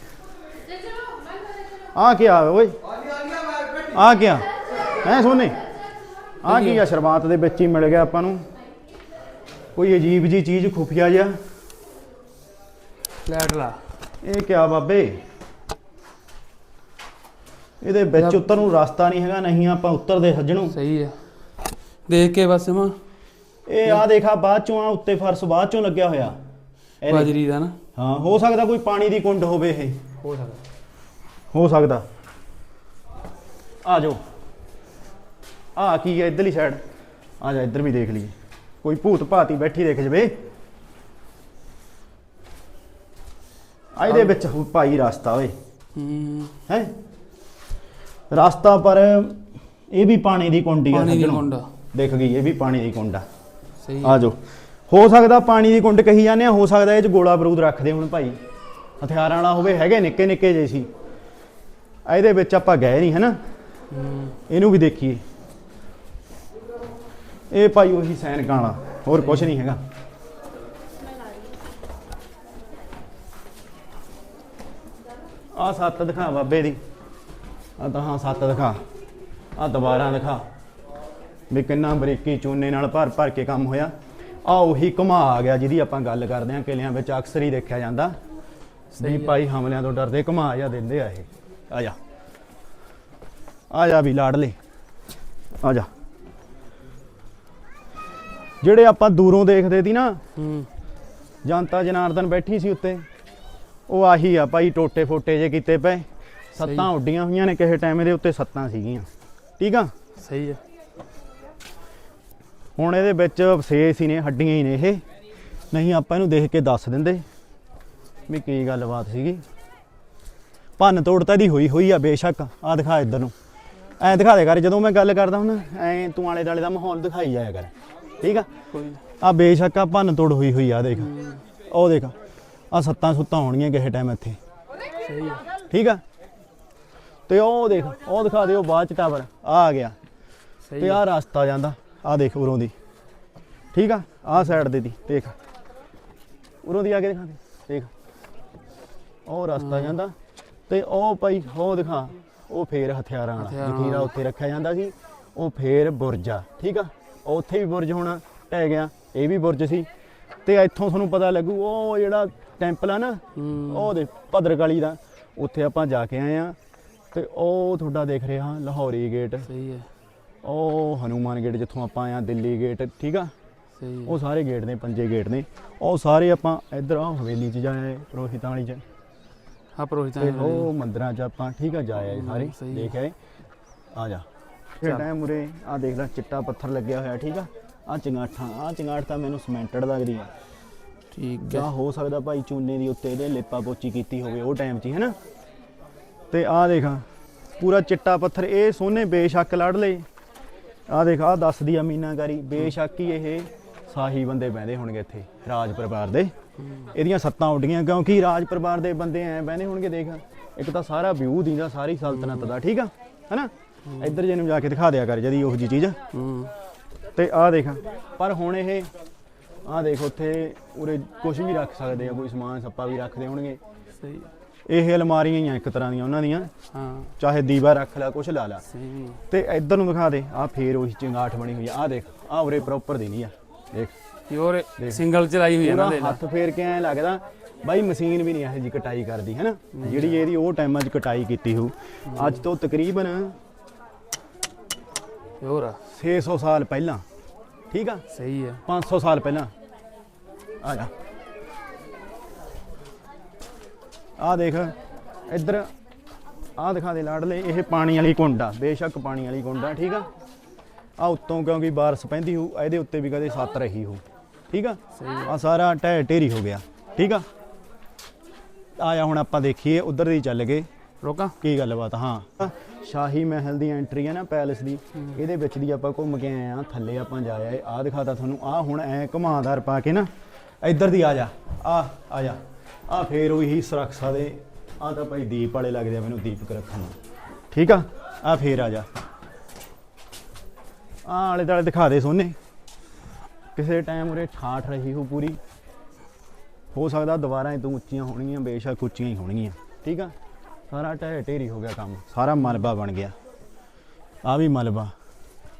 ਆ ਕੀ ਆ ਓਏ? ਆ ਕੀ ਆ ਹੈ ਸੋਨੇ? ਆ ਕੀ ਆ ਸ਼ਰਬਾਤ ਦੇ ਵਿੱਚ ਹੀ ਮਿਲ ਗਿਆ ਆਪਾਂ ਨੂੰ। ਕੋਈ ਅਜੀਬ ਜੀ ਚੀਜ਼ ਖੁਫੀਆ ਜਿਹਾ? ਲੈਟ ਲਾ। ਇਹ ਕਿਆ ਬਾਬੇ? ਇਹਦੇ ਵਿੱਚ ਉੱਤਰ ਨੂੰ ਰਸਤਾ ਨਹੀਂ ਹੈਗਾ ਨਹੀਂ ਆਪਾਂ ਉੱਤਰਦੇ ਸੱਜਣੋਂ। ਸਹੀ ਆ। ਦੇਖ ਕੇ ਬਸ ਮਾ ਇਹ ਆ ਦੇਖਾ ਬਾਅਦ ਚੋਂ ਆ ਉੱਤੇ ਫਰਸ਼ ਬਾਅਦ ਚੋਂ ਲੱਗਿਆ ਹੋਇਆ। ਬਾਜਰੀ ਦਾ ਨਾ। ਹਾਂ ਹੋ ਸਕਦਾ ਕੋਈ ਪਾਣੀ ਦੀ ਕੁੰਡ ਹੋਵੇ ਇਹ। ਹੋ ਸਕਦਾ। ਹੋ ਸਕਦਾ। ਆ ਜਾਓ। ਆ ਕੀ ਹੈ ਇਧਰਲੀ ਸਾਈਡ ਆ ਜਾ ਇੱਧਰ ਵੀ ਦੇਖ ਲਈਏ। ਕੋਈ ਭੂਤ ਭਾਤੀ ਬੈਠੀ ਦੇਖ ਜਵੇ। ਆ ਇਹਦੇ ਵਿੱਚ ਭਾਈ ਰਸਤਾ ਓਏ। ਹੂੰ। ਰਸਤਾ ਪਰ ਇਹ ਵੀ ਪਾਣੀ ਦੀ ਕੁੰਡੀ ਆ ਸੱਜਣੋ। ਦਿਖ ਗਈ ਇਹ ਵੀ ਪਾਣੀ ਦੀ ਕੁੰਡ ਸਹੀ। ਆ ਜਾਓ। ਹੋ ਸਕਦਾ ਪਾਣੀ ਦੀ ਕੁੰਡ ਕਹੀ ਜਾਂਦੇ ਆ ਹੋ ਸਕਦਾ ਇਹ ਚ ਗੋਲਾ ਬਰੂਦ ਰੱਖਦੇ ਹੁਣ ਭਾਈ। ਹਥਿਆਰਾਂ ਵਾਲਾ ਹੋਵੇ ਹੈਗੇ ਨਿੱਕੇ ਨਿੱਕੇ ਜੇ ਸੀ। ਇਹਦੇ ਵਿੱਚ ਆਪਾਂ ਗਏ ਨਹੀਂ ਹੈਨਾ? ਇਹਨੂੰ ਵੀ ਦੇਖੀਏ। ਇਹ ਭਾਈ ਉਹੀ ਸੈਨਿਕਾਂ ਵਾਲਾ ਹੋਰ ਕੁਝ ਨਹੀਂ ਹੈਗਾ। ਆ ਸੱਤ ਦਿਖਾ ਬਾਬੇ ਦੀ। ਆ ਤਾਂ ਹਾਂ ਸੱਤ ਦਿਖਾ। ਆ ਦੁਬਾਰਾ ਦਿਖਾ। ਵੀ ਕਿੰਨਾ ਬਰੀਕੀ ਚੂਨੇ ਨਾਲ ਭਰ ਭਰ ਕੇ ਕੰਮ ਹੋਇਆ। ਆ ਉਹੀ ਘੁਮਾ ਆ ਗਿਆ ਜਿਹਦੀ ਆਪਾਂ ਗੱਲ ਕਰਦੇ ਆ ਕਿਲਿਆਂ ਵਿੱਚ ਅਕਸਰ ਹੀ ਦੇਖਿਆ ਜਾਂਦਾ। ਵੀ ਭਾਈ ਹਮਲਿਆਂ ਤੋਂ ਡਰਦੇ ਘੁਮਾ ਜਾਂ ਦਿੰਦੇ ਆ ਇਹ। ਆ ਜਾ। ਆ ਜਾ ਵੀ ਲਾਡਲੇ ਆ ਜਾ। ਜਿਹੜੇ ਆਪਾਂ ਦੂਰੋਂ ਦੇਖਦੇ ਸੀ ਨਾ ਹੂੰ। ਜਨਤਾ ਜਨਾਰਦਨ ਬੈਠੀ ਸੀ ਉੱਤੇ ਉਹ ਆਹੀ ਆ ਭਾਈ ਟੋਟੇ ਫੋਟੇ ਜੇ ਕੀਤੇ ਪਏ ਸੱਤਾਂ ਉੱਡੀਆਂ ਹੋਈਆਂ ਨੇ ਕਿਸੇ ਟਾਈਮ ਇਹਦੇ ਉੱਤੇ ਸੱਤਾਂ ਸੀਗੀਆਂ। ਠੀਕ ਆ? ਸਹੀ ਆ। ਹੁਣ ਇਹਦੇ ਵਿੱਚ ਅਵਸ਼ੇਸ਼ ਹੀ ਨੇ ਹੱਡੀਆਂ ਹੀ ਨੇ ਇਹ। ਨਹੀਂ ਆਪਾਂ ਇਹਨੂੰ ਦੇਖ ਕੇ ਦੱਸ ਦਿੰਦੇ ਵੀ ਕੀ ਗੱਲਬਾਤ ਸੀਗੀ। ਭੰਨ ਤੋੜ ਤਾਂ ਇਹਦੀ ਹੋਈ ਹੋਈ ਆ ਬੇਸ਼ੱਕ। ਆ ਦਿਖਾ ਇੱਧਰ ਨੂੰ। ਐ ਦਿਖਾ ਦੇ ਕਰ ਜਦੋਂ ਮੈਂ ਗੱਲ ਕਰਦਾ ਹੁਣ ਐ ਤੂੰ ਆਲੇ ਦਾਲੇ ਦਾ ਮਾਹੌਲ ਦਿਖਾਈ ਜਾਇਆ ਕਰ। ਠੀਕ ਆ? ਕੋਈ। ਆ ਬੇਸ਼ੱਕ ਆ ਭੰਨ ਤੋੜ ਹੋਈ ਹੋਈ ਆ ਦੇਖ। ਉਹ ਦੇਖ ਆ ਸੱਤਾਂ ਸੁੱਤਾਂ ਹੋਣਗੀਆਂ ਕਿਸੇ ਟਾਈਮ ਇੱਥੇ। ਸਹੀ ਆ। ਠੀਕ ਆ? ਤੇ ਉਹ ਦੇਖ ਉਹ ਦਿਖਾ ਦੇ ਉਹ ਬਾਅਦ ਚ ਟਾਵਰ ਆ ਆ ਗਿਆ। ਸਹੀ ਤੇ ਆ। ਆ ਰਸਤਾ ਜਾਂਦਾ ਆ ਦੇਖ ਉਰੋਂ ਦੀ। ਠੀਕ ਆ? ਆਹ ਸਾਈਡ ਦੇ ਦੀ ਦੇਖ। ਉਰੋਂ ਦੀ ਆ ਕੇ ਦਿਖਾ ਦੇ ਦੇਖ। ਉਹ ਰਸਤਾ ਜਾਂਦਾ ਤੇ ਉਹ ਭਾਈ ਉਹ ਦਿਖਾ। ਉਹ ਫੇਰ ਹਥਿਆਰਾਂ ਵਾਲਾ। ਹਥਿਆਰਾਂ ਜਖੀਰਾ ਉੱਥੇ ਰੱਖਿਆ ਜਾਂਦਾ ਸੀ ਉਹ ਫੇਰ ਬੁਰਜ ਆ। ਠੀਕ ਆ? ਉੱਥੇ ਵੀ ਬੁਰਜ ਹੋਣਾ ਢਹਿ ਗਿਆ ਇਹ ਵੀ ਬੁਰਜ ਸੀ। ਤੇ ਇੱਥੋਂ ਤੁਹਾਨੂੰ ਪਤਾ ਲੱਗੂ ਉਹ ਜਿਹੜਾ ਟੈਂਪਲ ਆ ਨਾ ਉਹ ਦੇ ਭਦਰਕਾਲੀ ਦਾ ਉੱਥੇ ਆਪਾਂ ਜਾ ਕੇ ਆਏ ਆ। ਤੇ ਉਹ ਤੁਹਾਡਾ ਦੇਖ ਰਿਹਾ ਲਾਹੌਰੀ ਗੇਟ। ਸਹੀ ਹੈ। ਉਹ ਹਨੂਮਾਨ ਗੇਟ ਜਿੱਥੋਂ ਆਪਾਂ ਆਏ ਆ ਦਿੱਲੀ ਗੇਟ ਠੀਕ ਆ? ਸਹੀ ਉਹ ਸਾਰੇ ਗੇਟ ਨੇ ਪੰਜੇ ਗੇਟ ਨੇ। ਉਹ ਸਾਰੇ ਆਪਾਂ ਇੱਧਰ ਆ ਹਵੇਲੀ 'ਚ ਜਾਏ ਪ੍ਰੋਹਿਤਾਂ ਵਾਲੀ 'ਚ। ਹਾਂ ਪ੍ਰੋਹਿਤਾਂ ਉਹ ਮੰਦਿਰਾਂ 'ਚ ਆਪਾਂ ਠੀਕ ਆ ਜਾਏ ਸਾਰੇ ਦੇਖ ਆਏ। ਆ ਜਾ। ਚੱਲ। ਟਾਈਮ ਮੁਰੇ। ਆ ਦੇਖ ਲੈ ਚਿੱਟਾ ਪੱਥਰ ਲੱਗਿਆ ਹੋਇਆ ਠੀਕ ਆ? ਆ ਚੰਗਾਠਾਂ ਆ ਚੰਗਾਠ ਤਾਂ ਮੈਨੂੰ ਸਮੈਂਟਡ ਲੱਗਦੀ ਆ। ਠੀਕ ਹੈ ਜਾਂ ਹੋ। ਸਕਦਾ ਭਾਈ ਚੂਨੇ ਦੀ ਉੱਤੇ ਇਹਦੇ ਲੇਪਾ ਪੋਚੀ ਕੀਤੀ ਹੋਵੇ ਉਹ ਟਾਈਮ 'ਚ ਹੀ ਹੈਨਾ? ਤੇ ਆਹ ਦੇਖ ਪੂਰਾ ਚਿੱਟਾ ਪੱਥਰ ਇਹ ਸੋਨੇ ਬੇਸ਼ੱਕ ਲੜ ਲਏ। ਆਹ ਦੇਖ ਆਹ ਦੱਸਦੀ ਆ ਮੀਨਾਕਾਰੀ। ਬੇਸ਼ੱਕ ਹੀ ਇਹ ਸਾਹੀ ਬੰਦੇ ਬਹਿੰਦੇ ਹੋਣਗੇ ਇੱਥੇ ਰਾਜ ਪਰਿਵਾਰ ਦੇ। ਇਹਦੀਆਂ ਸੱਤਾਂ ਉੱਡੀਆਂ ਕਿਉਂਕਿ ਰਾਜ ਪਰਿਵਾਰ ਦੇ ਬੰਦੇ ਐ ਬਹਿੰਦੇ ਹੋਣਗੇ ਦੇਖ। ਇੱਕ ਤਾਂ ਸਾਰਾ ਵਿਊ ਦੀਂਦਾ ਸਾਰੀ ਸਲਤਨਤ ਦਾ ਠੀਕ ਆ? ਹੈਨਾ? ਇੱਧਰ ਜੇ ਨੂੰ ਜਾ ਕੇ ਦਿਖਾ ਦਿਆ ਕਰ ਜਦੀ ਉਹੋ ਜੀ ਚੀਜ਼। ਹੂੰ। ਤੇ ਆਹ ਦੇਖ ਪਰ ਹੁਣ ਇਹ ਆਹ ਦੇਖ ਉੱਥੇ ਉਰੇ ਕੁਝ ਵੀ ਰੱਖ ਸਕਦੇ ਆ ਕੋਈ ਸਮਾਨ ਸੱਪਾ ਵੀ ਰੱਖਦੇ ਹੋਣਗੇ। ਸਹੀ। ਇਹ ਅਲਮਾਰੀਆਂ ਹੀ ਆ ਇੱਕ ਤਰ੍ਹਾਂ ਦੀਆਂ ਉਹਨਾਂ ਦੀਆਂ। ਹਾਂ। ਚਾਹੇ ਦੀਵਾ ਰੱਖ ਲੈ ਕੁਝ ਲਾ ਲਾ। ਸਹੀ। ਤੇ ਇੱਧਰ ਨੂੰ ਦਿਖਾ ਦੇ ਆਹ ਫੇਰ ਉਹੀ ਚਿੰਗਾਠ ਬਣੀ ਹੋਈ ਆ। ਆਹ ਦੇਖ ਆਹ ਉਰੇ ਪ੍ਰੋਪਰ ਦੀ ਨਹੀਂ ਆ। ਦੇਖ। ਪਿਓਰ ਸਿੰਗਲ ਚਲਾਈ ਹੋਈ ਹੈ ਨਾ ਦੇ ਹੱਥ ਫੇਰ ਕੇ ਐ ਲੱਗਦਾ ਬਾਈ ਮਸ਼ੀਨ ਵੀ ਨਹੀਂ ਇਹੋ ਜੀ ਕਟਾਈ ਕਰਦੀ ਹੈ ਨਾ ਜਿਹੜੀ ਇਹਦੀ ਉਹ ਟਾਈਮਾਂ 'ਚ ਕਟਾਈ ਕੀਤੀ ਹੋ ਅੱਜ ਤੋਂ ਤਕਰੀਬਨ ਪਿਓਰ ਆ 600 ਸਾਲ ਪਹਿਲਾਂ। ਠੀਕ ਆ? ਸਹੀ ਹੈ 500 ਸਾਲ ਪਹਿਲਾਂ। ਆ ਜਾ। ਆ ਦੇਖ ਇੱਧਰ ਆ ਦਿਖਾ ਦੇ ਲਾਡਲੇ ਇਹ ਪਾਣੀ ਵਾਲੀ ਕੁੰਡ ਆ ਬੇਸ਼ੱਕ ਪਾਣੀ ਵਾਲੀ ਕੁੰਡ ਆ ਠੀਕ ਆ? ਆ ਉੱਤੋਂ ਕਿਉਂਕਿ ਬਾਰਿਸ਼ ਪੈਂਦੀ ਹੋ ਇਹਦੇ ਉੱਤੇ ਵੀ ਕਦੇ ਸੱਤ ਰਹੀ ਹੋ ਠੀਕ ਆ? ਆ। ਸਾਰਾ ਢਹਿ ਢੇਰੀ ਹੋ ਗਿਆ ਠੀਕ ਆ? ਆਇਆ ਹੁਣ ਆਪਾਂ ਦੇਖੀਏ ਉਧਰ ਦੀ ਚੱਲ ਗਏ। ਰੋਕਾਂ? ਕੀ ਗੱਲਬਾਤ ਹਾਂ। ਸ਼ਾਹੀ ਮਹਿਲ ਦੀ ਐਂਟਰੀ ਹੈ ਨਾ ਪੈਲੇਸ ਦੀ ਇਹਦੇ ਵਿੱਚ ਦੀ ਆਪਾਂ ਘੁੰਮ ਕੇ ਆਏ ਆ ਥੱਲੇ ਆਪਾਂ ਜਾ ਆਏ ਆ ਦਿਖਾਤਾ ਤੁਹਾਨੂੰ ਆ ਹੁਣ ਐ ਘੁਮਾਦਾਰ ਪਾ ਕੇ ਨਾ ਇੱਧਰ ਦੀ ਆ ਜਾ ਆ ਆ ਜਾ ਆ ਫੇਰ ਉਹੀ ਸੁਰੱਖਿਆ ਦੇ ਆ ਤਾਂ ਭਾਈ ਦੀਪ ਵਾਲੇ ਲੱਗਦੇ ਆ ਮੈਨੂੰ ਦੀਪਕ ਰੱਖਣ ਨੂੰ। ਠੀਕ ਆ? ਆ ਫੇਰ ਆ ਜਾ। ਆ ਆਲੇ ਦਾਲੇ ਦਿਖਾ ਦੇ ਸੋਨੇ। ਕਿਸੇ ਟਾਈਮ ਉਰੇ ਠਾਠ ਰਹੀ ਹੋ ਪੂਰੀ। ਹੋ ਸਕਦਾ ਦੁਬਾਰਾ ਇਹ ਤੋਂ ਉੱਚੀਆਂ ਹੋਣਗੀਆਂ ਬੇਸ਼ੱਕ ਉੱਚੀਆਂ ਹੀ ਹੋਣਗੀਆਂ। ਠੀਕ ਆ? ਸਾਰਾ ਢਹਿ ਢੇਰੀ ਹੋ ਗਿਆ ਕੰਮ ਸਾਰਾ ਮਲਬਾ ਬਣ ਗਿਆ। ਆ ਵੀ ਮਲਬਾ।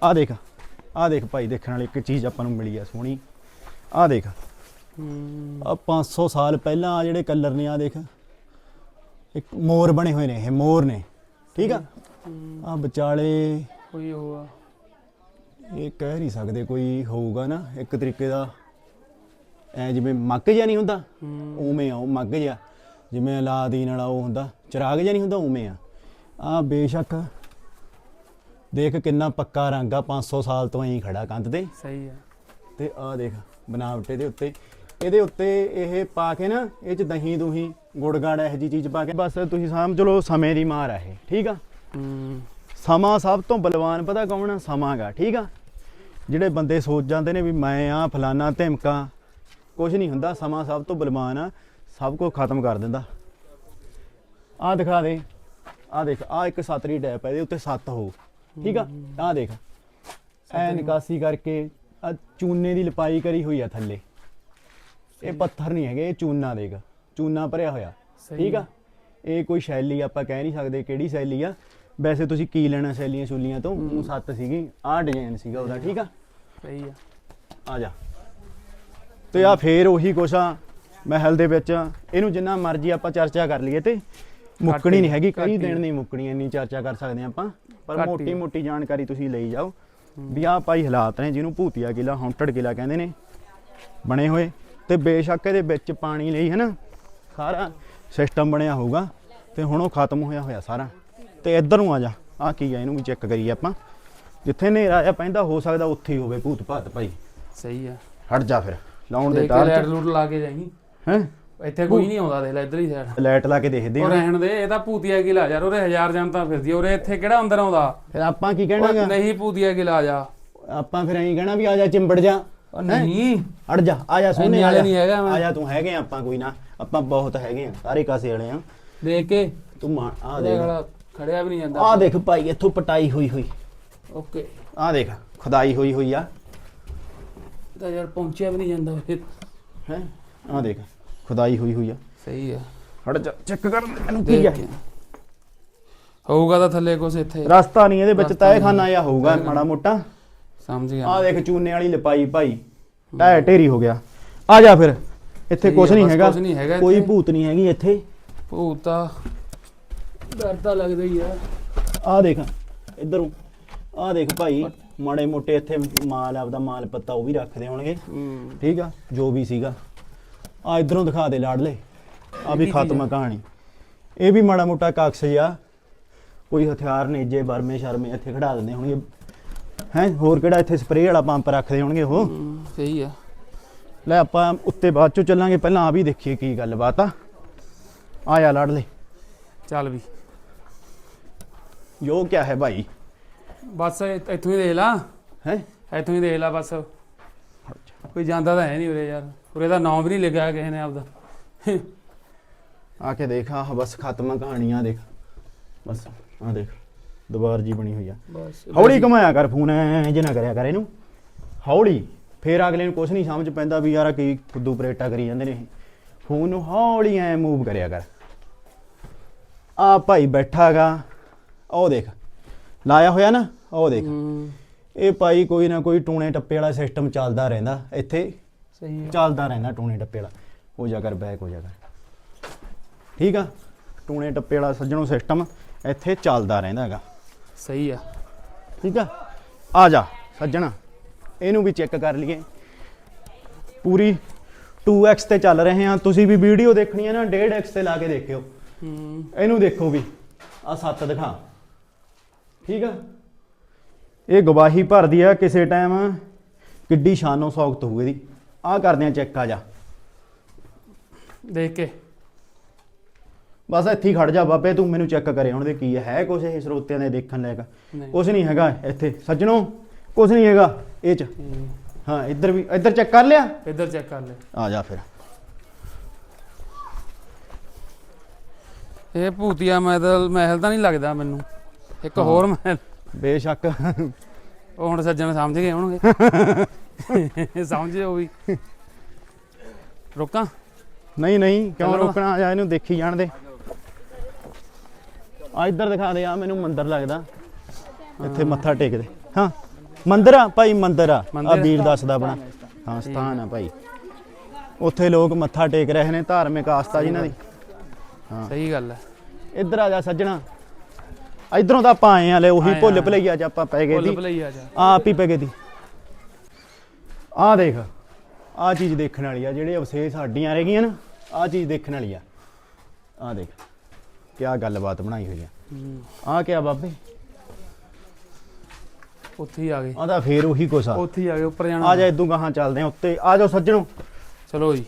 ਆ ਦੇਖ ਆ ਦੇਖ ਭਾਈ ਦੇਖਣ ਵਾਲੀ ਇੱਕ ਚੀਜ਼ ਆਪਾਂ ਨੂੰ ਮਿਲੀ ਆ ਸੋਹਣੀ। ਆ ਦੇਖ। ਆ 500 ਸਾਲ ਪਹਿਲਾਂ ਆ ਜਿਹੜੇ ਕਲਰ ਨੇ ਆ ਦੇਖ। ਇੱਕ ਮੋਰ ਬਣੇ ਹੋਏ ਨੇ ਇਹ ਮੋਰ ਨੇ। ਠੀਕ ਆ? ਆ ਵਿਚਾਲੇ ਕੋਈ ਉਹ ਆ। ਇਹ ਕਹਿ ਨਹੀਂ ਸਕਦੇ ਕੋਈ ਹੋਊਗਾ ਨਾ ਇੱਕ ਤਰੀਕੇ ਦਾ। ਐ ਜਿਵੇਂ ਮੱਗ ਜਿਹਾ ਨਹੀਂ ਹੁੰਦਾ? ਉਵੇਂ ਆ ਉਹ ਮੱਗ ਜਿਹਾ। ਜਿਵੇਂ ਅਲਾਦੀਨ ਵਾਲਾ ਉਹ ਹੁੰਦਾ ਚਿਰਾਗ ਜਿਹਾ ਨਹੀਂ ਹੁੰਦਾ ਉਵੇਂ ਆ। ਆ ਬੇਸ਼ੱਕ ਦੇਖ ਕਿੰਨਾ ਪੱਕਾ ਰੰਗ ਆ 500 ਸਾਲ ਤੋਂ ਐਂ ਖੜਾ ਕੰਧ ਤੇ। ਸਹੀ ਹੈ ਤੇ ਆ ਦੇਖ ਬਨਾਵਟੇ ਦੇ ਉੱਤੇ। ਇਹਦੇ ਉੱਤੇ ਇਹ ਪਾ ਕੇ ਨਾ ਇਹ ਚ ਦਹੀਂ ਦੁਹੀ ਗੁੜ ਗਾੜ ਇਹੋ ਜੀ ਚੀਜ਼ ਪਾ ਕੇ ਬਸ ਤੁਸੀਂ ਸਮਝ ਲਓ ਸਮੇਂ ਦੀ ਮਾਰ ਆ ਇਹ ਠੀਕ ਆ? ਸਮਾਂ ਸਭ ਤੋਂ ਬਲਵਾਨ ਪਤਾ ਕੌਣ ਆ? ਸਮਾਂ ਗਾ ਠੀਕ ਆ? ਜਿਹੜੇ ਬੰਦੇ ਸੋਚ ਜਾਂਦੇ ਨੇ ਵੀ ਮੈਂ ਆ ਫਲਾਨਾ ਧਮਕਾ ਕੁਝ ਨਹੀਂ ਹੁੰਦਾ ਸਮਾਂ ਸਭ ਤੋਂ ਬਲਵਾਨ ਆ। ਸਭ ਕੁਝ ਖਤਮ ਕਰ ਦਿੰਦਾ। ਆ ਦਿਖਾ ਦੇ। ਆ ਦੇਖ ਆ ਇੱਕ ਸਤਰੀ ਟੈਪ ਹੈ ਇਹਦੇ ਉੱਤੇ ਸੱਤ ਹੋ। ਠੀਕ ਆ? ਆ ਦੇਖ। ਐ ਨਿਕਾਸੀ ਕਰਕੇ ਆ ਚੂਨੇ ਦੀ ਲਪਾਈ ਕਰੀ ਹੋਈ ਆ ਥੱਲੇ। ਇਹ ਪੱਥਰ ਨਹੀਂ ਹੈਗੇ ਇਹ ਚੂਨਾ ਦੇਖ। ਚੂਨਾ ਭਰਿਆ ਹੋਇਆ। ਠੀਕ ਆ? ਇਹ ਕੋਈ ਸ਼ੈਲੀ ਆਪਾਂ ਕਹਿ ਨਹੀਂ ਸਕਦੇ ਕਿਹੜੀ ਸ਼ੈਲੀ ਆ। ਵੈਸੇ ਤੁਸੀਂ ਕੀ ਲੈਣਾ ਸ਼ੈਲੀਆਂ ਸ਼ੁਲੀਆਂ ਤੋਂ? ਉਹ ਸੱਤ ਸੀਗੀ। ਆਹ ਡਿਜ਼ਾਈਨ ਸੀਗਾ ਉਹਦਾ ਠੀਕ ਆ? ਸਹੀ ਆ। ਆ ਜਾ। ਤੇ ਆ ਫੇਰ ਉਹੀ ਕੁਛ ਆ। ਮਹਿਲ ਦੇ ਵਿੱਚ ਇਹਨੂੰ ਜਿੰਨਾ ਮਰਜ਼ੀ ਆਪਾਂ ਚਰਚਾ ਕਰ ਲਈਏ ਤੇ ਮੁੱਕਣੀ ਨਹੀਂ ਹੈਗੀ ਕਈ। ਦਿਨ ਨਹੀਂ ਮੁੱਕਣੀ ਇੰਨੀ ਚਰਚਾ ਕਰ ਸਕਦੇ ਆਪਾਂ। ਪਰ। ਮੋਟੀ ਮੋਟੀ ਜਾਣਕਾਰੀ ਤੁਸੀਂ ਲਈ ਜਾਓ ਵੀ ਆਹ ਭਾਈ ਹਾਲਾਤ ਨੇ ਜਿਹਨੂੰ ਭੂਤੀਆ ਕਿਲਾ ਹੌਂਟਡ ਕਿਲਾ ਕਹਿੰਦੇ ਨੇ ਬਣੇ ਹੋਏ ਤੇ ਬੇਸ਼ੱਕ ਇਹਦੇ ਵਿੱਚ ਪਾਣੀ ਲਈ ਹੈ ਨਾ ਸਾਰਾ ਸਿਸਟਮ ਬਣਿਆ ਹੋਊਗਾ ਤੇ ਹੁਣ ਉਹ ਖਤਮ ਹੋਇਆ ਹੋਇਆ ਸਾਰਾ। ਤੇ ਇੱਧਰ ਨੂੰ ਆ ਜਾ ਆ ਕੀ ਆ ਇਹਨੂੰ ਵੀ ਚੈੱਕ ਕਰੀਏ ਆਪਾਂ। ਜਿੱਥੇ ਹਨੇਰਾ ਆ ਪੈਂਦਾ ਹੋ ਸਕਦਾ ਉੱਥੇ ਹੀ ਹੋਵੇ ਭੂਤ ਭਾਤ ਭਾਈ। ਸਹੀ ਆ। ਹਟ ਜਾ ਫਿਰ ਲਾਉਣ ਦੇ ਲੈਟ ਟਾਰ ਲੂਟ ਲਾ ਕੇ ਜਾਈ। ਹੈ? ਇੱਥੇ ਕੋਈ ਨਹੀਂ ਆਉਂਦਾ ਦੇਖ ਲੈ ਇੱਧਰ ਹੀ ਸਾਈਡ ਲਾਈਟ ਲਾ ਕੇ ਦੇਖਦੇ ਉਹ ਰਹਿਣ ਦੇ ਇਹ ਤਾਂ ਭੂਤੀਆ ਕੀ ਲਾ ਯਾਰ ਉਹਦੇ ਹਜ਼ਾਰ ਜਨਤਾ ਫਿਰਦੀ ਆ, ਉਰੇ ਇੱਥੇ ਕਿਹੜਾ ਅੰਦਰ ਆਉਂਦਾ? ਫਿਰ ਆਪਾਂ ਕੀ ਉਹ ਕਹਿਣਾਗਾ ਨਹੀਂ ਭੂਤੀਆ ਕੀ ਲਾ ਜਾ। ਆਪਾਂ ਫਿਰ ਐਂ ਕਹਿਣਾ ਵੀ ਆ ਜਾ ਚਿੰਬੜ ਜਾ। ਉਹ ਨਹੀਂ। ਹਟ ਜਾ ਆ ਜਾ ਸੋਨੇ ਇੰਨੇ ਵਾਲੇ ਨਹੀਂ ਹੈਗਾ ਮੈਂ। ਆ ਜਾ ਤੂੰ ਹੈਗੇ ਆ ਆਪਾਂ ਕੋਈ ਨਾ। ਆਪਾਂ ਬਹੁਤ ਹੈਗੇ ਆ ਸਾਰੇ ਕਾਸੇ ਵਾਲੇ ਆ। ਦੇਖ ਕੇ। ਤੂੰ ਆ ਦੇਖ ਦੇਖ। ਲੈ, ਖੜਿਆ ਵੀ ਨਹੀਂ ਜਾਂਦਾ। ਆ ਦੇਖ ਭਾਈ ਇੱਥੋਂ ਪਟਾਈ ਹੋਈ ਹੋਈ। ਓਕੇ। ਆ ਦੇਖ ਖੁਦਾਈ ਹੋਈ ਹੋਈ ਆ। ਤਾਂ ਯਾਰ ਪਹੁੰਚਿਆ ਵੀ ਨਹੀਂ ਜਾਂਦਾ ਫਿਰ। ਹੈ? ਆ ਦੇਖ ਖੁਦਾਈ ਹੋਈ ਹੋਈ ਆ। ਸਹੀ ਆ। ਹਟ ਜਾ ਚੈੱਕ ਕਰ ਇਹਨੂੰ ਕੀ ਆ? ਦੇਖ ਕੇ। ਹੋਊਗਾ ਤਾਂ ਥੱਲੇ ਕੁਛ ਇੱਥੇ। ਰਸਤਾ ਨਹੀਂ ਇਹਦੇ ਵਿੱਚ ਤੈਖਾਨਾ ਜਾਂ ਹੋਊਗਾ ਮਾੜਾ ਮੋਟਾ। ਸਮਝ ਗਿਆ। ਆ ਦੇਖ ਚੂਨੇ ਵਾਲੀ ਲਿਪਾਈ ਭਾਈ। ਢਹਿ ਢੇਰੀ ਹੋ ਗਿਆ। ਆ ਜਾ ਫਿਰ। ਇੱਥੇ ਸਹੀ ਕੁਝ ਆ, ਨਹੀਂ ਬਸ ਹੈਗਾ। ਕੁਛ ਨਹੀਂ ਹੈਗਾ ਕੋਈ ਇੱਥੇ। ਭੂਤ ਨਹੀਂ ਹੈਗੀ ਇੱਥੇ। ਭੂਤਾ ਡਰ ਤਾਂ ਲੱਗਦਾ ਹੀ ਆ। ਆ ਦੇਖ ਇਧਰੋਂ। ਆ ਦੇਖ ਭਾਈ ਮਾੜੇ ਮੋਟੇ ਇੱਥੇ ਮਾਲ ਆਪਦਾ ਮਾਲ ਪੱਤਾ ਉਹ ਵੀ ਰੱਖਦੇ ਹੋਣਗੇ। ਹੂੰ। ਠੀਕ ਆ ਜੋ ਵੀ ਸੀਗਾ। ਆ ਇਧਰੋਂ ਦਿਖਾ ਦੇ ਲਾਡਲੇ। ਆ ਵੀ ਕੀ ਖਤਮ ਕਹਾਣੀ। ਇਹ ਵੀ ਮਾੜਾ ਮੋਟਾ ਕਾਕਸ ਆ ਕੋਈ ਹਥਿਆਰ ਨੇਜੇ ਬਰਮੇ ਸ਼ਰਮੇ ਇੱਥੇ ਖੜਾ ਦਿੰਦੇ ਹੋਣਗੇ। ਹੈ ਹੋਰ ਕਿਹੜਾ ਇੱਥੇ ਸਪਰੇਅ ਵਾਲਾ ਪੰਪ ਰੱਖਦੇ ਹੋਣਗੇ ਉਹ? ਸਹੀ ਆ। ਲੈ ਆਪਾਂ ਉੱਤੇ ਬਾਅਦ ਚੋਂ ਚੱਲਾਂਗੇ ਪਹਿਲਾਂ ਆ ਵੀ ਦੇਖੀਏ ਕੀ ਗੱਲਬਾਤ ਆ। ਆ ਜਾ ਲਾਡਲੇ। ਚੱਲ ਵੀ। ਯੋ ਕਿਆ ਹੈ ਭਾਈ। ਬਸ ਇੱਥੋਂ ਹੀ ਦੇਖ ਲਾ। ਹੈ? ਇੱਥੋਂ ਹੀ ਦੇਖ ਲਾ ਬਸ। ਕੋਈ ਜਾਂਦਾ ਤਾਂ ਹੈ ਨਹੀਂ ਉਰੇ ਯਾਰ। ਉਰੇ ਦਾ ਨਾਮ ਵੀ ਨਹੀਂ ਲਿਖਿਆ ਕਿਸੇ ਨੇ ਆਪਦਾ। ਆ ਕੇ ਦੇਖ ਆ ਬਸ ਖਤਮ ਆ ਕਹਾਣੀਆਂ ਦੇਖ। ਬਸ ਆ ਦੇਖ ਦੁਬਾਰ ਜੀ ਬਣੀ ਹੋਈ ਆ। ਬਸ ਹੌਲੀ ਘਮਾਇਆ ਕਰ ਫੋਨ ਐ ਜੇ ਨਾ ਕਰਿਆ ਕਰ ਇਹਨੂੰ। ਹੌਲੀ ਫੇਰ ਅਗਲੇ ਨੂੰ ਕੁਝ ਨਹੀਂ ਸਮਝ ਪੈਂਦਾ ਵੀ ਯਾਰ ਕੀ ਖੁੱਦੂ ਪਰੇਟਾ ਕਰੀ ਜਾਂਦੇ ਨੇ ਇਹ। ਫੋਨ ਨੂੰ ਹੌਲੀ ਐ ਮੂਵ ਕਰਿਆ ਕਰ। ਆ ਭਾਈ ਬੈਠਾਗਾ ਉਹ ਦੇਖ। ਲਾਇਆ ਹੋਇਆ ਨਾ ਉਹ ਦੇਖ। ਇਹ ਭਾਈ ਕੋਈ ਨਾ ਕੋਈ ਟੂਣੇ ਟੱਪੇ ਵਾਲਾ ਸਿਸਟਮ ਚੱਲਦਾ ਰਹਿੰਦਾ ਇੱਥੇ। ਸਹੀ ਆ। ਚੱਲਦਾ ਰਹਿੰਦਾ ਟੂਣੇ ਟੱਪੇ ਵਾਲਾ। ਹੋ ਜਾ ਕਰ ਬੈਕ ਹੋ ਜਾ ਕਰ। ਠੀਕ ਆ? ਟੂਣੇ ਟੱਪੇ ਵਾਲਾ ਸੱਜਣੋ ਸਿਸਟਮ ਇੱਥੇ ਚੱਲਦਾ ਰਹਿੰਦਾ ਹੈਗਾ। ਸਹੀ ਆ। ਠੀਕ ਆ? ਆ ਜਾ ਸੱਜਣਾ। ਇਹਨੂੰ ਵੀ ਚੈੱਕ ਕਰ ਲਈਏ। ਪੂਰੀ 2x ਤੇ ਚੱਲ ਰਹੇ ਆ। ਤੁਸੀਂ ਵੀ ਵੀਡੀਓ ਦੇਖਣੀ ਹੈ ਨਾ 1.5x ਤੇ ਲਾ ਕੇ ਦੇਖਿਓ। ਹੂੰ। ਇਹਨੂੰ ਦੇਖੋ ਵੀ। ਆ ਸੱਤ ਦਿਖਾ। ਠੀਕ ਆ? ਇਹ ਗਵਾਹੀ ਭਰਦੀ ਆ ਕਿਸੇ ਟਾਈਮ ਕਿੱਡੀ ਸ਼ਾਨੋ ਸੌਗਤ ਹੋਊ ਇਹਦੀ। ਆ ਕਰਦੇ ਆ ਚੈੱਕ ਆ ਜਾ। ਦੇਖ ਕੇ। ਬਸ ਇੱਥੇ ਹੀ ਖੜ ਜਾ ਬਾਬੇ ਤੂੰ ਮੈਨੂੰ ਚੈੱਕ ਕਰੇ ਹੁਣ ਦੇ ਕੀ ਹੈ ਹੈ ਕੁਛ ਇਹ ਸਰੋਤਿਆਂ ਦੇ ਦੇਖਣ ਲਾਇਕ? ਨਹੀਂ। ਕੁਛ ਨਹੀਂ ਹੈਗਾ ਇੱਥੇ ਸੱਜਣੋ ਕੁਛ ਨਹੀਂ ਹੈਗਾ ਇਹ ਚ। ਹੂੰ, ਹਾਂ ਇੱਧਰ ਵੀ ਇੱਧਰ ਚੈੱਕ ਕਰ ਲਿਆ? ਇੱਧਰ ਚੈੱਕ ਕਰ ਲੈ ਆ ਜਾ ਫਿਰ। ਇਹ ਭੂਤੀਆ ਮਹਿਲ ਮਹਿਲ ਤਾਂ ਨਹੀਂ ਲੱਗਦਾ ਮੈਨੂੰ। ਇੱਕ ਹੋਰ ਮਹਿਲ। ਬੇਸ਼ੱਕ। ਉਹ ਹੁਣ ਸੱਜਣ ਸਮਝ ਗਏ ਹੋਣਗੇ। ਸਮਝੇ ਉਹ ਵੀ। ਰੁਕਾਂ? ਨਹੀਂ ਨਹੀਂ ਕਿਉਂ। ਰੋਕਣਾ? ਆ ਇਹਨੂੰ ਦੇਖੀ ਜਾਣ ਦੇ। ਆ ਇੱਧਰ ਦਿਖਾ ਦੇ ਆ ਮੈਨੂੰ ਮੰਦਿਰ ਲੱਗਦਾ। ਇੱਥੇ ਮੱਥਾ ਟੇਕਦੇ। ਹਾਂ ਮੰਦਿਰ ਆ ਭਾਈ ਮੰਦਿਰ ਆ। ਆ? ਵੀਰ ਦੱਸਦਾ ਆਪਣਾ। ਹਾਂ ਸਥਾਨ ਆ ਭਾਈ। ਉੱਥੇ ਲੋਕ ਮੱਥਾ ਟੇਕ ਰਹੇ ਨੇ ਧਾਰਮਿਕ ਆਸਥਾ ਜਿਨ੍ਹਾਂ ਦੀ। ਹਾਂ। ਸਹੀ ਗੱਲ ਹੈ। ਇੱਧਰ ਆ ਜਾ ਸੱਜਣਾ। ਇਧਰੋਂ ਤਾਂ ਆਪਾਂ ਆਏ ਆ ਲੈ ਉਹੀ ਆਏ ਭੁੱਲ ਆ। ਭੁਲਈਆ ਚ ਆਪਾਂ ਪੈ ਗਏ ਭੁੱਲ ਦੀ। ਭੁਲਈ ਆ ਜਾ ਆਪ ਹੀ ਪੈ ਗਏ ਦੀ। ਆ ਦੇਖ ਆ ਚੀਜ਼ ਦੇਖਣ ਵਾਲੀ ਆ ਜਿਹੜੇ ਅਵਸ਼ੇਸ਼ ਸਾਡੀਆਂ ਰਹਿ ਗਈਆਂ ਨਾ ਆ ਚੀਜ਼ ਦੇਖਣ ਵਾਲੀ ਆ। ਆ ਦੇਖ ਕਿਆ ਗੱਲਬਾਤ ਬਣਾਈ ਹੋਈ ਆ। ਹੂੰ, ਆ ਕਿਆ ਬਾਬੇ? ਉੱਥੇ ਹੀ ਆ ਗਏ। ਆ ਤਾਂ ਫੇਰ ਉਹੀ ਕੁਛ ਆ। ਉੱਥੇ ਹੀ ਆ ਗਏ ਉੱਪਰ ਜਾਣਾ ਆ ਜਾ ਇਦੋਂ ਗਾਹਾਂ ਚੱਲਦੇ ਆ ਉੱਤੇ। ਆ ਜਾਓ ਸੱਜਣੋ। ਚਲੋ ਜੀ।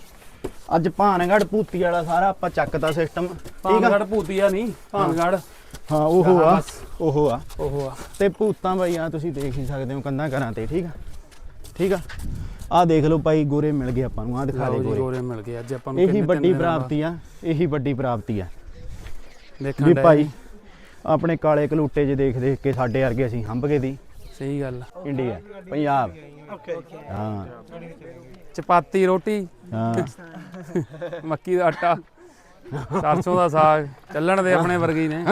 ਅੱਜ ਭਾਨਗੜ ਭੂਤੀ ਵਾਲਾ ਸਾਰਾ ਆਪਾਂ ਚੱਕਦਾ ਸਿਸਟਮ ਠੀਕ ਆ? ਪਾਨਗੜ ਭੂਤੀਆ ਨਹੀਂ ਪਾਨਗੜ ਹਾਂ ਉਹ ਆ। ਗਾਹਾਂ ਬਸ। ਉਹ ਆ। ਉਹ ਆ। ਤੇ ਭੂਤਾਂ ਭਾਈ ਆ ਤੁਸੀਂ ਦੇਖ ਹੀ ਸਕਦੇ ਹੋ ਕੰਧਾਂ ਘਰਾਂ ਤੇ ਠੀਕ ਆ? ਠੀਕ ਆ? ਆ ਦੇਖ ਲਓ ਭਾਈ ਗੋਰੇ ਮਿਲ ਗਏ ਆਪਾਂ ਨੂੰ ਆ ਦਿਖਾ ਲਓ ਦੇ ਜੀ ਗੋਰੇ। ਗੋਰੇ ਮਿਲ ਗਏ। ਅੱਜ ਆਪਾਂ ਨੂੰ ਇਹੀ ਕਿੰਨੇ ਵੱਡੀ ਤਿੰਨ ਦਿਨਾਂ ਬਾਅਦ ਪ੍ਰਾਪਤੀ ਆ ਇਹੀ ਵੱਡੀ ਪ੍ਰਾਪਤੀ ਆ। ਦੇਖਣ ਵੀ ਡਏ ਭਾਈ। ਆਪਣੇ ਕਾਲੇ ਕਲੂਟੇ ਜੇ ਦੇਖ ਦੇਖ ਕੇ ਸਾਡੇ ਵਰਗੇ ਅਸੀਂ ਹੰਬ ਗਏ ਦੀ। ਸਹੀ ਗੱਲ ਆ। ਇੰਡੀਆ ਪੰਜਾਬ। ਹਾਂ। ਚਪਾਤੀ ਰੋਟੀ ਹਾਂ। ਮੱਕੀ ਦਾ ਆਟਾ। ਸਰਸੋਂ ਦਾ ਸਾਗ ਚੱਲਣ ਦੇ ਆਪਣੇ ਵਰਗੀ ਨੇ।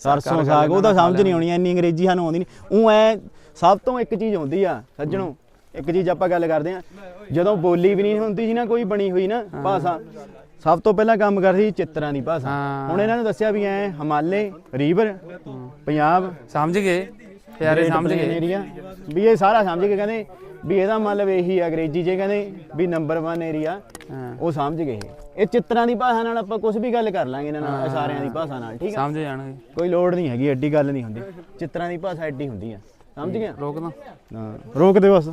ਸਰਸੋਂ ਸਾਗ ਉਹ ਤਾਂ ਸਮਝ ਨਹੀਂ ਆਉਣੀ ਇੰਨੀ ਅੰਗਰੇਜ਼ੀ ਸਾਨੂੰ ਆਉਂਦੀ ਨਹੀਂ। ਉਹ ਐ ਸਭ ਤੋਂ ਇੱਕ ਚੀਜ਼ ਆਉਂਦੀ ਆ ਸੱਜਣੋ ਇੱਕ ਚੀਜ਼ ਆਪਾਂ ਗੱਲ ਕਰਦੇ ਆ ਜਦੋਂ ਬੋਲੀ ਵੀ ਨਹੀਂ ਹੁੰਦੀ ਸੀ ਨਾ ਕੋਈ ਬਣੀ ਹੋਈ ਨਾ ਭਾਸ਼ਾ ਸਭ ਤੋਂ ਪਹਿਲਾਂ ਕੰਮ ਕਰਦੀ ਸੀ ਚਿੱਤਰਾਂ ਦੀ ਭਾਸ਼ਾ। ਹੁਣ ਇਹਨਾਂ ਨੂੰ ਦੱਸਿਆ ਵੀ ਐ ਹਿਮਾਲੇ ਰੀਵਰ ਪੰਜਾਬ। ਸਮਝ ਗਏ। ਪਿਆਰੇ ਸਮਝ ਗਏ। area, ਵੀ ਇਹ ਸਾਰਾ ਸਮਝ ਕੇ ਕਹਿੰਦੇ ਵੀ ਇਹਦਾ ਮਤਲਬ ਇਹੀ ਆ ਅੰਗਰੇਜ਼ੀ ਜੇ ਕਹਿੰਦੇ ਵੀ ਨੰਬਰ 1 ਏਰੀਆ ਹਾਂ। ਉਹ ਸਮਝ ਗਏ ਇਹ। ਇਹ ਚਿੱਤਰਾਂ ਦੀ ਭਾਸ਼ਾ ਨਾਲ ਆਪਾਂ ਕੁਝ ਵੀ ਗੱਲ ਕਰ ਲਾਂਗੇ ਇਹਨਾਂ ਨਾਲ ਇਹ ਸਾਰਿਆਂ ਦੀ ਭਾਸ਼ਾ ਨਾਲ ਠੀਕ ਆ? ਸਮਝ ਜਾਣਗੇ। ਕੋਈ ਲੋੜ ਨਹੀਂ ਹੈਗੀ ਐਡੀ ਗੱਲ ਨਹੀਂ ਹੁੰਦੀ। ਚਿੱਤਰਾਂ ਦੀ ਭਾਸ਼ਾ ਐਡੀ ਹੁੰਦੀ ਆ। ਸਮਝ ਗਿਆ ਰੋਕਦਾ ਹਾਂ। ਰੋਕ ਦੇ ਬਸ।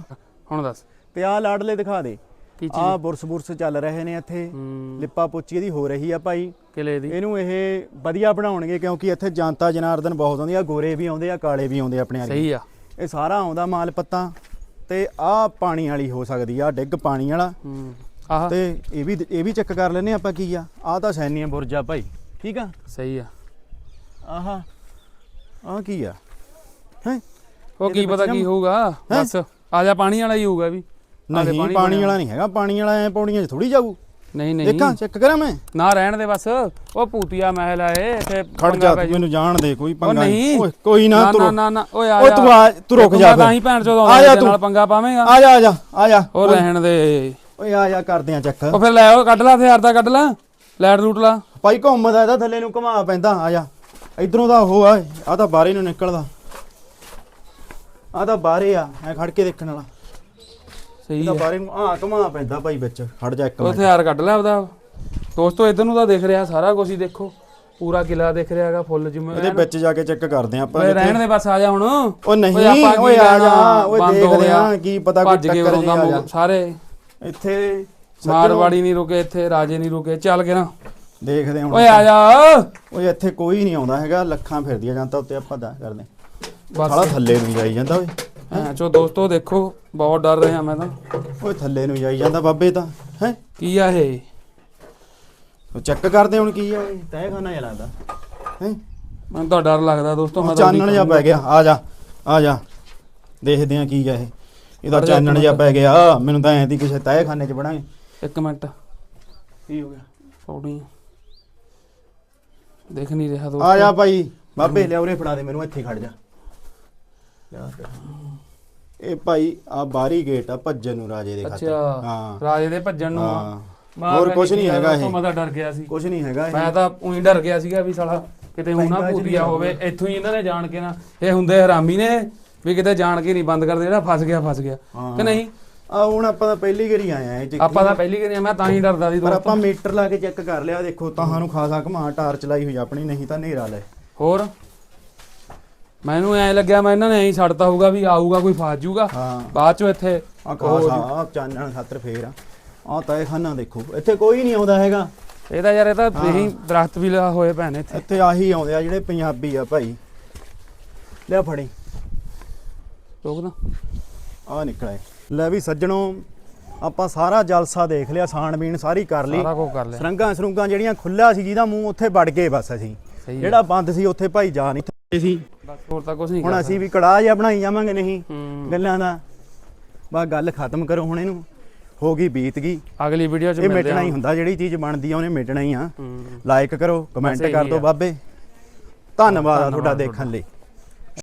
ਹੁਣ ਦੱਸ। ਤੇ ਆ ਲਾਡਲੇ ਦਿਖਾ ਦੇ। ਕੀ ਆ ਬੁਰਸ ਬੁਰਸ ਚੱਲ ਰਹੇ ਨੇ ਇੱਥੇ। ਹੂੰ, ਲਿਪਾ ਪੋਚੀ ਇਹਦੀ ਹੋ ਰਹੀ ਆ ਭਾਈ। ਕਿਲੇ ਦੀ। ਇਹਨੂੰ ਇਹ ਵਧੀਆ ਬਣਾਉਣਗੇ ਕਿਉਂਕਿ ਇੱਥੇ ਜਨਤਾ ਜਨਾਰਦਨ ਬਹੁਤ ਆਉਂਦੀ ਆ ਗੋਰੇ ਵੀ ਆਉਂਦੇ ਆ ਕਾਲੇ ਵੀ ਆਉਂਦੇ ਆ ਆਪਣੇ ਵਾਲੇ ਸਹੀ ਆ। ਇਹ ਸਾਰਾ ਆਉਂਦਾ ਮਾਲ ਪੱਤਾ ਤੇ ਆ ਪਾਣੀ ਵਾਲੀ ਹੋ ਸਕਦੀ ਆ ਡਿੱਗ ਪਾਣੀ ਵਾਲਾ। ਹੂੰ ਆਹ। ਤੇ ਇਹ ਵੀ ਇਹ ਵੀ ਚੈੱਕ ਕਰ ਲੈਨੇ ਆਪਾਂ ਕੀ ਆ। ਆ ਤਾਂ ਸੈਨੀਆ ਬੁਰਜ ਭਾਈ ਠੀਕ ਆ? ਸਹੀ ਆ। ਆਹਾ ਆ ਕੀ ਆ? ਹੈ? ਉਹ ਕੀ ਪਤਾ ਕੀ ਹੋਊਗਾ? ਬਸ ਆ ਜਾ ਪਾਣੀ ਵਾਲਾ ਹੀ ਹੋਊਗਾ ਵੀ। ਨਹੀਂ ਪਾਣੀ। ਵਾਲਾ ਨਹੀਂ ਹੈਗਾ ਪਾਣੀ ਵਾਲਾ ਐ ਪੌੜੀਆਂ 'ਚ ਥੋੜੀ ਜਾਊ। ਨਹੀਂ ਨਹੀਂ। ਦੇਖਾਂ ਚੈੱਕ ਕਰਾਂ ਮੈਂ? ਨਾ ਰਹਿਣ ਦੇ ਬਸ। ਉਹ ਪੂਤੀਆ ਮਹਿਲ ਆ ਇਹ ਇੱਥੇ ਖੜ ਜਾ ਤੂੰ ਮੈਨੂੰ ਜਾਣ ਦੇ ਕੋਈ ਪੰਗਾ ਨਹੀਂ। ਓਏ ਕੋਈ ਨਾ ਨਾ ਤੂੰ ਨਾ। ਨਾ ਨਾ। ਓਏ ਆ ਓਏ ਜਾ। ਤੂੰ ਆ ਤੂੰ ਰੁਕ ਜਾ ਤਾਂ ਫਿਰ। ਹੀ ਭੈਣ ਚੋਦ ਆ ਜਾ ਆਉਂਦੇ ਤੂੰ। ਨਾਲ ਪੰਗਾ ਪਾਵੇਂਗਾ। ਆ ਜਾ ਆ ਜਾ ਆ ਜਾ। ਉਹ ਰਹਿਣ ਦੇ। ਓਏ ਆ ਜਾ ਕਰਦੇ ਆ ਚੱਕ। ਉਹ ਫਿਰ ਲੈ ਉਹ ਕੱਢ ਲਾ ਹਥਿਆਰ ਦਾ ਕੱਢ ਲਾ। ਲੈਟ ਰੂਟ ਲਾ। ਭਾਈ ਘੁੰਮਦਾ ਇਹਦਾ ਥੱਲੇ ਨੂੰ ਘੁਮਾ ਪੈਂਦਾ। ਆ ਜਾ। ਇਧਰੋਂ ਦਾ ਉਹ ਆ ਆ ਤਾਂ ਬਾਹਰੇ ਨੂੰ ਨਿਕਲਦਾ। ਆ ਤਾਂ ਬਾਹਰੇ ਆ ਐ ਖੜ ਕੇ ਦੇਖਣ ਵਾਲਾ। ਸਹੀ ਇਹਦਾ ਹੈ ਬਾਹਰੇ ਨੂੰ ਆ ਘੁਮਾ ਪੈਂਦਾ ਭਾਈ ਵਿੱਚ। ਖੜ ਜਾ ਇੱਕ ਮਿੰਟ। ਹਥਿਆਰ ਕੱਢ ਲੈ ਆਪਦਾ। ਦੋਸਤੋ ਇਧਰ ਨੂੰ ਤਾਂ ਦਿਖ ਰਿਹਾ ਸਾਰਾ ਕੁਝ ਹੀ ਦੇਖੋ। ਪੂਰਾ ਕਿਲਾ ਦਿਖ ਰਿਹਾ ਹੈਗਾ ਫੁੱਲ ਜਿਵੇਂ ਇਹਦੇ ਵਿੱਚ ਜਾ ਕੇ ਚੈੱਕ ਕਰਦੇ ਆਪਾਂ ਓਏ ਰਹਿਣ ਦੇ ਬਸ ਆ ਜਾ ਹੁਣ। ਉਹ ਨਹੀਂ ਓਏ ਆ ਜਾ? ਓਏ ਹੋ ਦੇਖਦੇ। ਆ ਕੀ ਪਤਾ ਕੋਈ ਟੱਕਰ ਜੇ ਆ ਜਾ। ਸਾਰੇ। ਇੱਥੇ ਮਾਰਵਾੜੀ ਨਹੀਂ ਰੁਕੇ ਇੱਥੇ ਰਾਜੇ ਨਹੀਂ ਰੁਕੇ। ਚੱਲ ਕੇ ਨਾ। ਦੇਖਦੇ ਹੁਣ ਓਏ ਆ ਜਾ। ਓਏ ਇੱਥੇ ਕੋਈ ਨਹੀਂ ਆਉਂਦਾ ਹੈਗਾ। ਲੱਖਾਂ ਫਿਰਦੀਆਂ ਜਾਂਦਾ ਉੱਤੇ ਆਪਾਂ ਦਾ ਕਰਦੇ ਬਸ। ਸਾਲਾ ਥੱਲੇ ਨੂੰ ਜਾਈ ਜਾਂਦਾ ਓਏ। ਹਾਂ ਚੋ ਦੋਸਤੋ ਦੇਖੋ ਬਹੁਤ ਡਰ ਰਿਹਾ ਮੈਂ ਤਾਂ। ਓਏ ਥੱਲੇ ਨੂੰ ਜਾਈ ਜਾਂਦਾ ਬਾਬੇ ਤਾਂ ਹੈ? ਕੀ ਆ ਇਹ? ਉਹ ਚੈੱਕ ਕਰਦੇ ਹੁਣ ਕੀ ਆ ਓਏ ਤੈਅ ਖਾਨਾ ਜਿਹਾ ਲੱਗਦਾ। ਹੈ? ਮੈਨੂੰ ਤਾਂ ਡਰ ਲੱਗਦਾ ਦੋਸਤੋ ਮੈਂ ਤਾਂ ਚਾਨਣ ਜਿਹਾ ਪੈ ਗਿਆ। ਆ ਜਾ ਆ ਜਾ। ਦੇਖਦੇ ਆ ਕੀ ਆ ਇਹ। ਇਹਦਾ ਜਾ ਚਾਨਣ ਮਿੰਟ। ਪੈ ਗਿਆ। ਮੈਨੂੰ ਤਾਂ ਐਂ ਦੀ ਕਿਸੇ ਤੈਅ ਖਾਨੇ ਚ ਬਣਾਏ। ਇੱਕ ਮਿੰਟ। ਕੀ ਹੋ ਗਿਆ? ਪੌੜੀ। ਦੇਖ ਨਹੀਂ ਰਿਹਾ ਦੋਸਤੋ ਆ ਜਾ ਭਾਈ। ਬਾਬੇ ਲਿਆ ਉਰੇ ਫੜਾ ਦੇ ਮੈਨੂੰ ਇੱਥੇ ਖੜ ਜਾ। ਫਿਰ। ਇਹ ਭਾਈ ਆ ਬਾਹਰੀ ਗੇਟ ਆ ਭੱਜਣ ਨੂੰ ਰਾਜੇ ਦੇ ਖਾਤੇ। ਹਾਂ। ਰਾਜੇ ਦੇ ਭੱਜਣ ਨੂੰ। ਆ। ਹਾਂ ਹੋਰ ਕੁਛ ਨਹੀਂ ਆ ਹੈਗਾ ਇਹ। ਮੈਂ ਤਾਂ ਡਰ ਗਿਆ ਸੀ। ਕੁਝ ਨਹੀਂ ਹੈਗਾ ਇਹ। ਮੈਂ ਤਾਂ ਉਹੀ ਡਰ ਗਿਆ ਸੀਗਾ ਵੀ ਸਾਲਾ ਕਿਤੇ ਹੁਣ ਨਾ ਨਹੀਂ ਹੋਵੇ। ਇੱਥੋਂ ਹੀ ਇਹਨਾਂ ਨੇ ਜਾਣ ਕੇ ਨਾ ਇਹ ਹੁੰਦੇ ਹਰਾਮੀ ਨੇ ਵੀ ਕਿਤੇ ਜਾਣ ਕੇ ਨਹੀਂ ਬੰਦ ਕਰਦੇ ਜਿਹੜਾ ਫਸ ਗਿਆ ਫਸ ਗਿਆ। ਕਿ ਨਹੀਂ? ਆ ਹੁਣ ਆਪਾਂ ਤਾਂ ਪਹਿਲੀ ਵਾਰੀ ਆਏ ਆ ਇਹ ਆਪਾਂ ਤਾਂ ਪਹਿਲੀ ਵਾਰੀ ਮੈਂ ਤਾਂ ਹੀ ਡਰਦਾ ਸੀ ਪਰ ਆਪਾਂ ਮੀਟਰ ਲਾ ਕੇ ਚੈੱਕ ਕਰ ਲਿਆ ਦੇਖੋ ਤਾਂ ਨੂੰ ਖਾਸਾ ਘਮਾ ਟਾਰਚ ਲਾਈ ਹੋਈ ਆ ਆਪਣੀ ਨਹੀਂ ਤਾਂ ਹਨੇਰਾ ਲੈ। ਹੋਰ? ਮੈਨੂੰ ਐ ਲੱਗਿਆ ਮੈਂ ਇਹਨਾਂ ਨੇ ਐਂ ਛੱਡਤਾ ਹੋਊਗਾ ਵੀ ਆਊਗਾ ਕੋਈ ਫਸ ਜਾਊਗਾ। ਹਾਂ। ਬਾਅਦ ਚੋਂ ਇੱਥੇ ਆ ਆ ਚਾਨਣ ਖਾਤਰ ਫੇਰ ਆ। ਆ ਤਾਂ ਇਹ ਖਾਨਾ ਦੇਖੋ। ਇੱਥੇ ਕੋਈ ਨਹੀਂ ਆਉਂਦਾ ਹੈਗਾ। ਇਹ ਤਾਂ ਯਾਰ ਇਹ ਤਾਂ ਇਹੀ ਦਰਖਤ ਵੀ ਲਾ ਹੋਏ ਭੈਣ ਇੱਥੇ। ਇੱਥੇ ਆਹੀ ਆਉਂਦੇ ਆ ਜਿਹੜੇ ਪੰਜਾਬੀ ਆ ਭਾਈ। ਲਿਆ ਫੜੀ। ਰੋਕ ਨਾ। ਆ ਨਿਕਲਿਆ। ਲੈ ਵੀ ਸੱਜਣੋ ਆਪਾਂ ਸਾਰਾ ਜਲਸਾ ਦੇਖ ਲਿਆ ਸਾਣਬੀਨ ਸਾਰੀ ਕਰ ਲਈ। ਸਾਰਾ ਕੁਝ ਕਰ ਲਿਆ। ਸਰੰਗਾਂ ਸਰੁੰਗਾਂ ਜਿਹੜੀਆਂ ਖੁੱਲਾ ਸੀ ਜਿਹਦਾ ਮੂੰਹ ਉੱਥੇ ਵੜ ਗਏ ਬਸ ਅਸੀਂ। ਸਹੀ। ਜਿਹੜਾ ਬੰਦ ਸੀ ਉੱਥੇ ਭਾਈ ਜਾ ਨਹੀਂ ਸੀ। ਬਸ ਹੋਰ ਤਾਂ ਕੁਝ ਨਹੀਂ ਹੁਣ ਅਸੀਂ ਵੀ ਕੜਾਹ ਜਿਹਾ ਬਣਾਈ ਜਾਵਾਂਗੇ ਨਹੀਂ। ਗੱਲਾਂ ਦਾ। ਬਸ ਗੱਲ ਖਤਮ ਕਰੋ ਹੁਣ ਇਹਨੂੰ। ਹੋ ਗਈ ਬੀਤ ਗਈ। ਅਗਲੀ ਵੀਡੀਓ 'ਚ ਇਹ ਮਿਲਦੇ ਮਿਟਣਾ ਹੀ ਹੁੰਦਾ ਜਿਹੜੀ ਚੀਜ਼ ਬਣਦੀ ਆ ਉਹਨੇ ਮਿਟਣਾ ਹੀ ਆ। ਲਾਈਕ ਕਰੋ ਕਮੈਂਟ ਕਰ ਦਿਓ। ਬਾਬੇ। ਧੰਨਵਾਦ ਆ ਤੁਹਾਡਾ। ਦੇਖਣ ਲਈ।